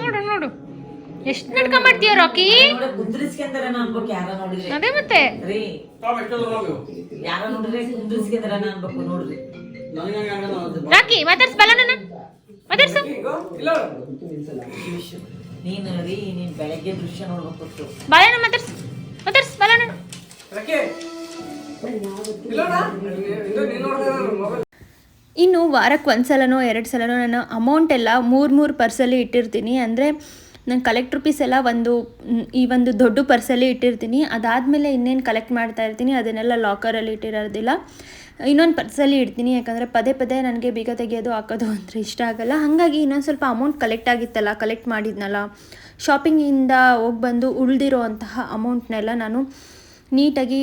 ನೋಡು ನೋಡು. ಎಷ್ಟು ನಡ್ಕೊಂಬರ್ತೀಯ ರಾಕಿ? ಅದೇ ಮತ್ತೆ. ರಾಕಿ ಮಾತಾಡ್ಸ್ ನೀನು ರೀ ಬೆಳಗ್ಗೆ ದೃಶ್ಯ ಇನ್ನು ವಾರಕ್ಕೆ ಒಂದು ಸಲನೋ ಎರಡು ಸಲನೋ ನಾನು ಅಮೌಂಟ್ ಎಲ್ಲ ಮೂರು ಮೂರು ಪರ್ಸಲ್ಲಿ ಇಟ್ಟಿರ್ತೀನಿ. ಅಂದರೆ ನಾನು ಕಲೆಕ್ಟ್ ರುಪೀಸ್ ಎಲ್ಲ ಒಂದು ಈ ಒಂದು ದೊಡ್ಡ ಪರ್ಸಲ್ಲಿ ಇಟ್ಟಿರ್ತೀನಿ. ಅದಾದಮೇಲೆ ಇನ್ನೇನು ಕಲೆಕ್ಟ್ ಮಾಡ್ತಾ ಇರ್ತೀನಿ ಅದನ್ನೆಲ್ಲ ಲಾಕರಲ್ಲಿ ಇಟ್ಟಿರೋದಿಲ್ಲ. ಇನ್ನೊಂದು ಪರ್ಸಲ್ಲಿ ಇಡ್ತೀನಿ, ಯಾಕಂದರೆ ಪದೇ ಪದೇ ನನಗೆ ಬೀಗ ತೆಗೆಯೋದು, ಹಾಕೋದು ಅಂದರೆ ಇಷ್ಟ ಆಗಲ್ಲ. ಹಾಗಾಗಿ ಇನ್ನೊಂದು ಸ್ವಲ್ಪ ಅಮೌಂಟ್ ಕಲೆಕ್ಟ್ ಆಗಿತ್ತಲ್ಲ ಕಲೆಕ್ಟ್ ಮಾಡಿದ್ನಲ್ಲ ಶಾಪಿಂಗಿಂದ ಹೋಗಿ ಬಂದು ಉಳಿದಿರೋ ಅಂತಹ ಅಮೌಂಟ್ನೆಲ್ಲ ನಾನು ನೀಟಾಗಿ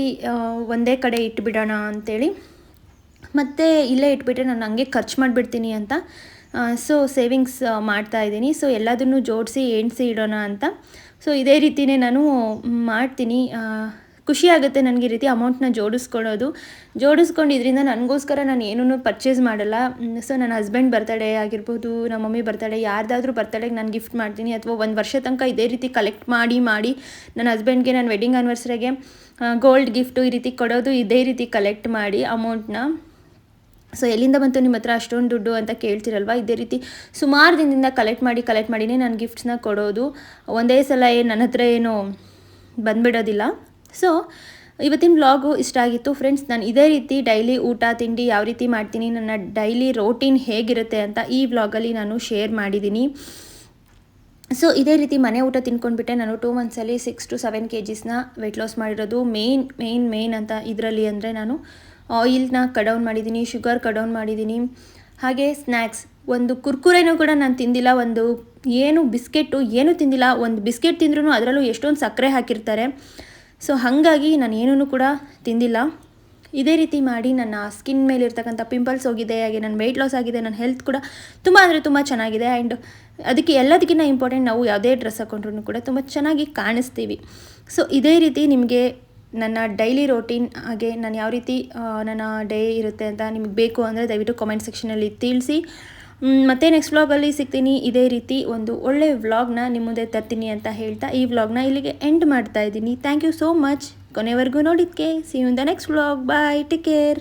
ಒಂದೇ ಕಡೆ ಇಟ್ಬಿಡೋಣ ಅಂಥೇಳಿ ಮತ್ತು ಇಲ್ಲೇ ಇಟ್ಬಿಟ್ರೆ ನಾನು ಹಂಗೆ ಖರ್ಚು ಮಾಡಿಬಿಡ್ತೀನಿ ಅಂತ ಸೊ ಸೇವಿಂಗ್ಸ್ ಮಾಡ್ತಾ ಇದ್ದೀನಿ. ಸೊ ಎಲ್ಲದನ್ನು ಜೋಡಿಸಿ ಎಣಿಸಿ ಇಡೋಣ ಅಂತ. ಸೊ ಇದೇ ರೀತಿಯೇ ನಾನು ಮಾಡ್ತೀನಿ. ಆ, ಖುಷಿ ಆಗುತ್ತೆ ನನಗೆ ಈ ರೀತಿ ಅಮೌಂಟ್ನ ಜೋಡಿಸ್ಕೊಳ್ಳೋದು. ಜೋಡಿಸ್ಕೊಂಡಿದ್ರಿಂದ ನನಗೋಸ್ಕರ ನಾನು ಏನೂ ಪರ್ಚೇಸ್ ಮಾಡಲ್ಲ. ಸೊ ನನ್ನ ಹಸ್ಬೆಂಡ್ ಬರ್ತಡೇ ಆಗಿರ್ಬೋದು ನಮ್ಮ ಮಮ್ಮಿ ಬರ್ತಡೇ ಯಾರ್ದಾದ್ರೂ ಬರ್ತಡೇಗೆ ನಾನು ಗಿಫ್ಟ್ ಮಾಡ್ತೀನಿ ಅಥವಾ ಒಂದು ವರ್ಷ ತನಕ ಇದೇ ರೀತಿ ಕಲೆಕ್ಟ್ ಮಾಡಿ ಮಾಡಿ ನನ್ನ ಹಸ್ಬೆಂಡ್ಗೆ ನಾನು ವೆಡ್ಡಿಂಗ್ ಆ್ಯನಿವರ್ಸರಿಗೆ ಗೋಲ್ಡ್ ಗಿಫ್ಟು ಈ ರೀತಿ ಕೊಡೋದು ಇದೇ ರೀತಿ ಕಲೆಕ್ಟ್ ಮಾಡಿ ಅಮೌಂಟ್ನ ಸೊ ಎಲ್ಲಿಂದ ಬಂತು ನಿಮ್ಮ ಹತ್ರ ಅಷ್ಟೊಂದು ದುಡ್ಡು ಅಂತ ಕೇಳ್ತಿರಲ್ವ? ಇದೇ ರೀತಿ ಸುಮಾರು ದಿನದಿಂದ ಕಲೆಕ್ಟ್ ಮಾಡಿ ಕಲೆಕ್ಟ್ ಮಾಡಿನೇ ನಾನು ಗಿಫ್ಟ್ಸ್ನ ಕೊಡೋದು. ಒಂದೇ ಸಲ ಏನು ನನ್ನ ಹತ್ರ ಏನು ಬಂದ್ಬಿಡೋದಿಲ್ಲ. ಸೊ ಇವತ್ತಿನ ವ್ಲಾಗು ಇಷ್ಟ ಆಗಿತ್ತು. ಫ್ರೆಂಡ್ಸ್ ನಾನು ಇದೇ ರೀತಿ ಡೈಲಿ ಊಟ, ತಿಂಡಿ ಯಾವ ರೀತಿ ಮಾಡ್ತೀನಿ, ನನ್ನ ಡೈಲಿ ರೋಟೀನ್ ಹೇಗಿರುತ್ತೆ ಅಂತ ಈ ವ್ಲಾಗಲ್ಲಿ ನಾನು ಶೇರ್ ಮಾಡಿದ್ದೀನಿ. ಸೊ ಇದೇ ರೀತಿ ಮನೆ ಊಟ ತಿನ್ಕೊಂಡ್ಬಿಟ್ಟೆ. ನಾನು ಟೂ ಮಂತ್ಸಲ್ಲಿ ಸಿಕ್ಸ್ ಟು ಸೆವೆನ್ ಕೆ ಜಿಸ್ನ ವೆಯ್ಟ್ ಲಾಸ್ ಮಾಡಿರೋದು. ಮೇಯ್ನ್ ಮೇಯ್ನ್ ಮೇನ್ ಅಂತ ಇದರಲ್ಲಿ ಅಂದರೆ ನಾನು ಆಯಿಲ್ನ ಕಡೌನ್ ಮಾಡಿದ್ದೀನಿ ಶುಗರ್ ಕಡೌನ್ ಮಾಡಿದ್ದೀನಿ. ಹಾಗೆ ಸ್ನ್ಯಾಕ್ಸ್ ಒಂದು ಕುರ್ಕುರೆನೂ ಕೂಡ ನಾನು ತಿಂದಿಲ್ಲ. ಒಂದು ಏನು ಬಿಸ್ಕೆಟ್ಟು ಏನೂ ತಿಂದಿಲ್ಲ. ಒಂದು ಬಿಸ್ಕೆಟ್ ತಿಂದ್ರೂ ಅದರಲ್ಲೂ ಎಷ್ಟೊಂದು ಸಕ್ಕರೆ ಹಾಕಿರ್ತಾರೆ. ಸೊ ಹಾಗಾಗಿ ನಾನು ಏನೂ ಕೂಡ ತಿಂದಿಲ್ಲ. ಇದೇ ರೀತಿ ಮಾಡಿ ನನ್ನ ಸ್ಕಿನ್ ಮೇಲೆ ಇರ್ತಕ್ಕಂಥ ಪಿಂಪಲ್ಸ್ ಹೋಗಿದೆ, ಹಾಗೆ ನನ್ನ ವೆಯ್ಟ್ ಲಾಸ್ ಆಗಿದೆ, ನನ್ನ ಹೆಲ್ತ್ ಕೂಡ ತುಂಬ ಅಂದರೆ ತುಂಬ ಚೆನ್ನಾಗಿದೆ. ಆ್ಯಂಡ್ ಅದಕ್ಕೆ ಎಲ್ಲದಕ್ಕಿಂತ ಇಂಪಾರ್ಟೆಂಟ್ ನಾವು ಯಾವುದೇ ಡ್ರೆಸ್ ಹಾಕೊಂಡ್ರೂ ಕೂಡ ತುಂಬ ಚೆನ್ನಾಗಿ ಕಾಣಿಸ್ತೀವಿ. ಸೊ ಇದೇ ರೀತಿ ನಿಮಗೆ ನನ್ನ ಡೈಲಿ ರೋಟೀನ್ ಹಾಗೆ ನಾನು ಯಾವ ರೀತಿ ನನ್ನ ಡೇ ಇರುತ್ತೆ ಅಂತ ನಿಮಗೆ ಬೇಕು ಅಂದರೆ ದಯವಿಟ್ಟು ಕಾಮೆಂಟ್ ಸೆಕ್ಷನಲ್ಲಿ ತಿಳಿಸಿ. ಮತ್ತೆ ನೆಕ್ಸ್ಟ್ ವ್ಲಾಗಲ್ಲಿ ಸಿಗ್ತೀನಿ. ಇದೇ ರೀತಿ ಒಂದು ಒಳ್ಳೆ ವ್ಲಾಗ್ನ ನಿಮ್ಮ ಮುಂದೆ ತರ್ತೀನಿ ಅಂತ ಹೇಳ್ತಾ ಈ ವ್ಲಾಗ್ನ ಇಲ್ಲಿಗೆ ಎಂಡ್ ಮಾಡ್ತಾ ಇದ್ದೀನಿ. ಥ್ಯಾಂಕ್ ಯು ಸೋ ಮಚ್ ಕೊನೆವರೆಗೂ ನೋಡಿದ್ಕೆ. See you in the next vlog bye take care